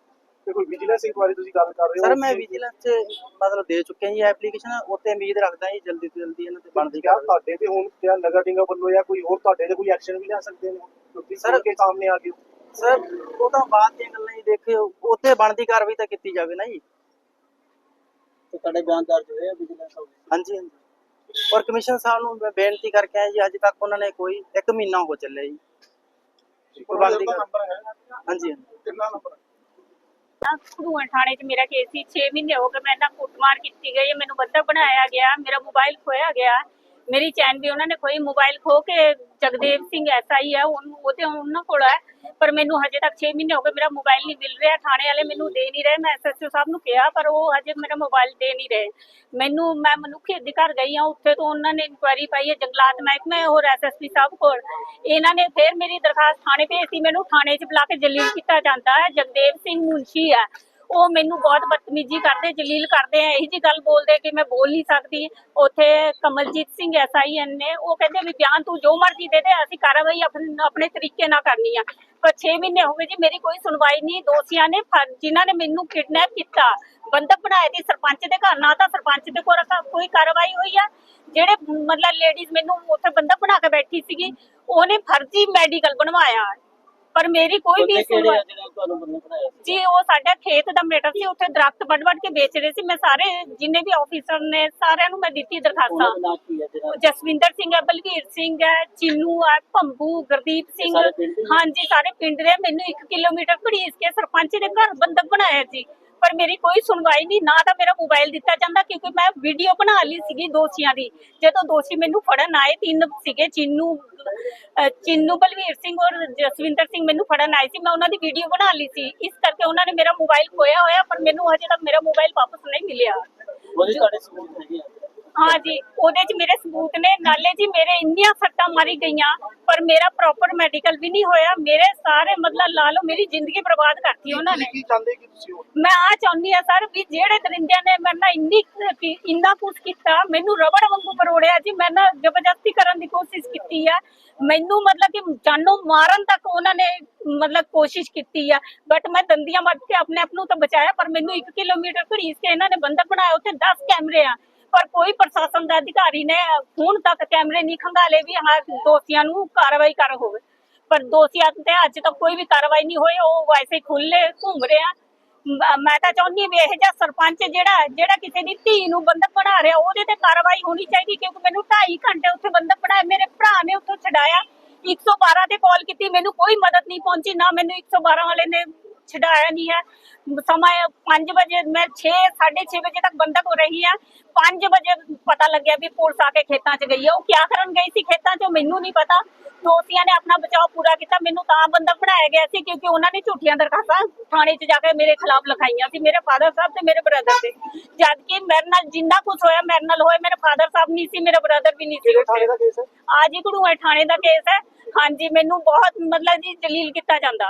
ਤੇ ਕੋਈ ਵਿਜੀਲੈਂਸ ਇਨਕੁਆਰੀ ਤੁਸੀਂ ਗੱਲ ਕਰ ਰਹੇ ਹੋ ਸਰ ਮੈਂ ਵਿਜੀਲੈਂਸ ਚ ਮਤਲਬ ਦੇ ਚੁੱਕਿਆ ਜੀ ਐਪਲੀਕੇਸ਼ਨ ਉੱਤੇ ਉਮੀਦ ਰੱਖਦਾ ਜੀ ਜਲਦੀ ਤੋਂ ਜਲਦੀ ਇਹਨਾਂ ਤੇ ਬਣਦੀ ਕਿਆ ਕਾਰਵਾਈ ਤੁਹਾਡੇ ਤੇ ਹੁਣ ਕਿਆ ਨਗਰ ਨਿਗਮ ਵੱਲੋਂ ਜਾਂ ਕੋਈ ਹੋਰ ਤੁਹਾਡੇ ਤੇ ਕੋਈ ਐਕਸ਼ਨ ਵੀ ਲੈ ਸਕਦੇ ਨੇ? ਤੁਸੀਂ Sir, ਸਰ ਕੇ ਸਾਹਮਣੇ ਆ ਕੇ ਸਰ ਉਹ ਤਾਂ ਬਾਅਦ ਦੀਆਂ ਗੱਲਾਂ ਜੀ ਦੇਖਿਓ ਉੱਤੇ ਬਣਦੀ ਕਾਰਵਾਈ ਤਾਂ ਕੀਤੀ ਜਾਵੇ ਨਾ ਜੀ। ਤੇ ਤੁਹਾਡੇ ਬਿਆਨ ਦਰਜ ਹੋਏ ਆ ਵਿਜੀਲੈਂਸ ਹਾਊਸ ਹਾਂਜੀ ਹਾਂਜੀ। ਔਰ ਕਮਿਸ਼ਨ ਸਾਹਿਬ ਨੂੰ ਮੈਂ ਬੇਨਤੀ ਕਰਕੇ ਆਇਆ ਜੀ ਅੱਜ ਤੱਕ ਉਹਨਾਂ ਨੇ ਕੋਈ 1 ਮਹੀਨਾ ਹੋ ਚੱਲਿਆ ਜੀ। ਕੋਈ ਬਣਦੀ ਉਹਦਾ ਕਾਰਵਾਈ- ਨੰਬਰ ਹੈ? ਹਾਂਜੀ ਹਾਂਜੀ। ਕਿੰਨਾ ਨੰਬਰ ਖਡੂਣ ਥਾਣੇ 'ਚ ਮੇਰਾ ਕੇਸ ਸੀ 6 ਮਹੀਨੇ ਹੋ ਗਏ ਮੈਂ ਨਾ ਕੁੱਟਮਾਰ ਕੀਤੀ ਗਈ ਹੈ, ਮੈਨੂੰ ਬੰਦਾ ਬਣਾਇਆ ਗਿਆ, ਮੇਰਾ ਮੋਬਾਈਲ ਖੋਇਆ ਗਿਆ। ਮੇਰੀ ਚੈਨ ਵੀ ਉਹਨਾਂ ਨੇ ਖੋਈ ਮੋਬਾਈਲ ਖੋ ਕੇ ਜਗਦੇਵ ਸਿੰਘ ਐਸਆਈ ਹੈ ਉਹਨੂੰ ਉਹਦੇ ਉਹਨਾਂ ਕੋਲ ਹੈ ਪਰ ਮੈਨੂੰ ਹਜੇ ਤੱਕ 6 ਮਹੀਨੇ ਹੋ ਗਏ, ਮੇਰਾ ਮੋਬਾਈਲ ਨਹੀਂ ਮਿਲ ਰਿਹਾ, ਥਾਣੇ ਵਾਲੇ ਮੈਨੂੰ ਦੇ ਨਹੀਂ ਰਹੇ। ਮੈਂ ਐਸਐਚਓ ਸਾਹਿਬ ਨੂੰ ਕਿਹਾ, ਪਰ ਉਹ ਹਜੇ ਮੇਰਾ ਮੋਬਾਈਲ ਦੇ ਨਹੀਂ ਰਹੇ। ਮੈਨੂੰ, ਮੈਂ ਮਨੁੱਖੀ ਅਧਿਕਾਰ ਗਈ ਹਾਂ ਉੱਥੇ ਤੋਂ ਉਹਨਾਂ ਨੇ ਇਨਕੁਆਇਰੀ ਪਾਈ ਹੈ, ਜੰਗਲਾਤ ਮਹਿਕਮੇ ਔਰ ਐਸਐਸਪੀ ਸਾਹਿਬ ਕੋਲ। ਇਹਨਾਂ ਨੇ ਫਿਰ ਮੇਰੀ ਦਰਖਾਸਤ ਥਾਣੇ ਭੇਜਤੀ, ਮੈਨੂੰ ਥਾਣੇ 'ਚ ਬੁਲਾ ਕੇ ਜਲੀਲ ਕੀਤਾ ਜਾਂਦਾ ਹੈ, ਜਗਦੇਵ ਸਿੰਘ ਮੁੰਸ਼ੀ ਹੈ ਉਹ ਮੈਨੂੰ ਬਹੁਤ ਬਦਤਮੀਜ਼ੀ ਕਰਦੇ, ਜਲੀਲ ਕਰਦੇ ਆ, ਇਹੀ ਜੀ ਗੱਲ ਬੋਲਦੇ ਕਿ ਮੈਂ ਬੋਲ ਨਹੀਂ ਸਕਦੀ। ਉੱਥੇ ਕਮਲਜੀਤ ਸਿੰਘ ਐਸਆਈਐਨ ਨੇ, ਉਹ ਕਹਿੰਦੇ ਵੀ ਬਿਆਨ ਤੂੰ ਜੋ ਮਰਜ਼ੀ ਦੇ ਦੇ, ਅਸੀਂ ਕਾਰਵਾਈ ਆਪਣੇ ਤਰੀਕੇ ਨਾਲ ਕਰਨੀ ਆ। ਪਰ 6 ਮਹੀਨੇ ਹੋ ਗਏ ਜੀ, ਮੇਰੀ ਕੋਈ ਸੁਣਵਾਈ ਨਹੀਂ, ਦੋਸ਼ੀਆਂ ਨੇ ਜਿਨ੍ਹਾਂ ਨੇ ਮੈਨੂੰ ਕਿਡਨੈਪ ਕੀਤਾ, ਬੰਦਕ ਬਣਾਏ ਤੇ ਸਰਪੰਚ ਦੇ ਘਰ, ਨਾ ਤਾਂ ਸਰਪੰਚ ਦੇ ਕੋਲ ਕੋਈ ਕਾਰਵਾਈ ਹੋਈ ਆ। ਜਿਹੜੇ ਮਤਲਬ ਲੇਡੀਜ਼ ਮੈਨੂੰ ਉੱਥੇ ਬੰਦਕ ਬਣਾ ਕੇ ਬੈਠੀ ਸੀਗੀ, ਉਹਨੇ ਫਰਜ਼ੀ ਮੈਡੀਕਲ ਬਣਵਾਇਆ। ਪਰ ਮੇਰੀ ਕੋਈ ਵੀ ਸੁਣਵਾਈ ਜੀ ਉਹ ਸਾਡਾ ਖੇਤ ਦਾ ਮੈਟਰ ਸੀ ਉੱਥੇ ਦਰਖਤ ਵੱਢ ਵੱਢ ਕੇ ਵੇਚ ਰਹੇ ਸੀ। ਮੈਂ ਸਾਰੇ ਜਿੰਨੇ ਵੀ ਆਫੀਸਰ ਨੇ ਸਾਰਿਆਂ ਨੂੰ ਮੈਂ ਦਿੱਤੀ ਦਰਖਾਸਤਾਂ। ਜਸਵਿੰਦਰ ਸਿੰਘ ਹੈ ਬਲਵੀਰ ਸਿੰਘ ਹੈ ਚਿੰਨੂ ਹੈ ਭੰਬੂ ਗੁਰਦੀਪ ਸਿੰਘ? ਹਾਂਜੀ ਸਾਰੇ ਪਿੰਡ ਦੇ। ਮੈਨੂੰ 1 ਕਿਲੋਮੀਟਰ ਘੜੀਸ ਕੇ ਸਰਪੰਚ ਦੇ ਘਰ ਬੰਦਕ ਬਣਾਇਆ ਸੀ ਪਰ ਮੇਰੀ ਕੋਈ ਸੁਣਵਾਈ ਨਹੀਂ, ਨਾ ਤਾਂ ਮੇਰਾ ਮੋਬਾਈਲ ਦਿੱਤਾ ਜਾਂਦਾ ਕਿਉਂਕਿ ਮੈਂ ਵੀਡੀਓ ਬਣਾ ਲਈ ਸੀਗੀ ਦੋਸ਼ੀਆਂ ਦੀ। ਜਦੋਂ ਦੋਸ਼ੀ ਮੈਨੂੰ ਫੜਨ ਆਏ, ਤਿੰਨ ਸੀਗੇ, ਚਿੰਨੂ ਚਿੰਨੂ ਬਲਵੀਰ ਸਿੰਘ ਔਰ ਜਸਵਿੰਦਰ ਸਿੰਘ ਮੈਨੂੰ ਫੜਨ ਆਏ ਸੀ। ਮੈਂ ਉਹਨਾਂ ਦੀ ਵੀਡੀਓ ਬਣਾ ਲਈ ਸੀ। ਇਸ ਕਰਕੇ ਉਹਨਾਂ ਨੇ ਮੇਰਾ ਮੋਬਾਈਲ ਖੋਇਆ ਹੋਇਆ, ਪਰ ਮੈਨੂੰ ਹਜੇ ਤੱਕ ਮੇਰਾ ਮੋਬਾਈਲ ਵਾਪਸ ਨਹੀਂ ਮਿਲਿਆ। ਉਹਦੇ ਤੁਹਾਡੇ ਸਬੂਤ ਹੈਗੇ ਆ ਹਾਂ ਜੀ ਉਹਦੇ 'ਚ ਮੇਰੇ ਸਬੂਤ ਨੇ ਨਾਲੇ ਜੀ ਮੇਰੇ ਇੰਨੀਆਂ ਸੱਟਾਂ ਮਾਰੀ ਗਈਆਂ ਪਰ ਮੇਰਾ ਪ੍ਰੋਪਰ ਮੈਡੀਕਲ ਵੀ ਨਹੀਂ ਹੋਇਆ ਮੇਰੇ ਸਾਰੇ ਮਤਲਬ ਲਾ ਲਓ ਮੇਰੀ ਜ਼ਿੰਦਗੀ ਬਰਬਾਦ ਕਰਤੀ ਉਹਨਾਂ ਨੇ। ਕੀ ਚਾਹੁੰਦੇ ਕਿ ਤੁਸੀਂ ਉਹ? ਮੈਂ ਆ ਚਾਹੁੰਦੀ ਆ ਸਰ ਵੀ ਜਿਹੜੇ ਦਰਿੰਦਿਆਂ ਨੇ ਮੇਰੇ ਨਾਲ ਇੰਨੀ ਕੀ- ਇੰਨਾ ਕੁਝ ਕੀਤਾ ਮੈਨੂੰ ਰਬੜ ਵਾਂਗੂ ਪਰੋੜਿਆ ਜੀ ਮੈਂ ਨਾ ਜ਼ਬਰਦਸਤੀ ਕਰਨ ਦੀ ਕੋਸ਼ਿਸ਼ ਕੀਤੀ ਆ। ਮੈਨੂੰ ਮਤਲਬ ਕਿ ਜਾਨੋਂ ਮਾਰਨ ਤੱਕ ਉਹਨਾਂ ਨੇ ਮਤਲਬ ਕੋਸ਼ਿਸ਼ ਕੀਤੀ ਆ ਬਟ ਮੈਂ ਦੰਦੀਆਂ ਵੱਢ ਕੇ ਆਪਣੇ ਆਪ ਨੂੰ ਤਾਂ ਬਚਾਇਆ ਪਰ ਮੈਨੂੰ 1 ਕਿਲੋਮੀਟਰ ਘੜੀਸ ਕੇ ਇਹਨਾਂ ਨੇ ਬੰਦਕ ਬਣਾਇਆ ਉੱਥੇ 10 ਕੈਮਰੇ ਆ। ਪਰ ਕੋਈ ਪ੍ਰਸ਼ਾਸਨ ਦਾ ਅਧਿਕਾਰੀ ਨੇ ਹੁਣ ਤੱਕ ਕੈਮਰੇ ਨਹੀਂ ਖੰਗਾਲੇ ਵੀ ਹਾਂ ਦੋਸ਼ੀਆਂ ਨੂੰ ਕਾਰਵਾਈ ਕਰ ਹੋਵੇ। ਪਰ ਦੋਸ਼ੀਆਂ ਤੇ ਅੱਜ ਤੱਕ ਕੋਈ ਵੀ ਕਾਰਵਾਈ ਨਹੀਂ ਹੋਈ, ਉਹ ਵੈਸੇ ਖੁੱਲੇ ਘੁੰਮ ਰਹੇ ਆ। ਮੈਂ ਤਾਂ ਚਾਹੁੰਦੀ ਵੀ ਇਹ ਜਿਹਾ ਸਰਪੰਚ ਜਿਹੜਾ ਜਿਹੜਾ ਕਿਸੇ ਦੀ ਧੀ ਨੂੰ ਬੰਦਕ ਬਣਾ ਰਿਹਾ, ਉਹਦੇ ਤੇ ਕਾਰਵਾਈ ਹੋਣੀ ਚਾਹੀਦੀ, ਕਿਉਂਕਿ ਮੈਨੂੰ 2.5 ਘੰਟੇ ਉੱਥੇ ਬੰਦਕ ਬਣਾਇਆ, ਮੇਰੇ ਭਰਾ ਨੇ ਉੱਥੋਂ ਛਡਾਇਆ। 112 ਤੇ ਕਾਲ ਕੀਤੀ, ਮੈਨੂੰ ਕੋਈ ਮਦਦ ਨਹੀਂ ਪਹੁੰਚੀ, ਨਾ ਮੈਨੂੰ 112 ਵਾਲੇ ਨੇ ਛਡਾਇਆ ਨਹੀਂ ਹੈ। ਸਮਾਂ 5 ਵਜੇ ਮੈਂ 6 6:30 ਵਜੇ ਤੱਕ ਬੰਦਕ ਹੋ ਰਹੀ ਹੈ। 5 ਵਜੇ ਪਤਾ ਲੱਗਿਆ ਵੀ ਪੁਲਿਸ ਆ ਕੇ ਖੇਤਾਂ 'ਚ ਗਈ ਹੈ। ਉਹ ਕਿਆ ਕਰਨ ਗਈ ਸੀ ਖੇਤਾਂ 'ਚ ਉਹ ਮੈਨੂੰ ਨਹੀਂ ਪਤਾ। ਦੋਸ਼ੀਆਂ ਨੇ ਆਪਣਾ ਬਚਾਅ ਪੂਰਾ ਕੀਤਾ। ਮੈਨੂੰ ਤਾਂ ਬੰਦਕ ਬਣਾਇਆ ਗਿਆ ਸੀ ਕਿਉਂਕਿ ਉਹਨਾਂ ਨੇ ਝੂਠੀਆਂ ਦਰਖਾਸਤਾਂ ਥਾਣੇ 'ਚ ਜਾ ਕੇ ਮੇਰੇ ਖਿਲਾਫ ਲਿਖਾਈਆਂ ਸੀ। ਮੇਰੇ ਫਾਦਰ ਸਾਹਿਬ ਤੇ ਮੇਰੇ ਬ੍ਰਦਰ ਤੇ। ਜਦ ਕਿ ਮੇਰੇ ਨਾਲ ਜਿੰਨਾ ਕੁਝ ਹੋਇਆ ਮੇਰੇ ਨਾਲ ਹੋਇਆ ਮੇਰੇ ਫਾਦਰ ਸਾਹਿਬ ਨਹੀਂ ਸੀ ਮੇਰੇ ਬ੍ਰਦਰ ਵੀ ਨਹੀਂ ਸੀ। ਥਾਣੇ ਦਾ ਕੇਸ ਹੈ? ਥਾਣੇ ਦਾ ਕੇਸ ਹੈ। ਹਾਂਜੀ ਮੈਨੂੰ ਬਹੁਤ ਮਤਲਬ ਜੀ ਜਲੀਲ ਕੀਤਾ ਜਾਂਦਾ।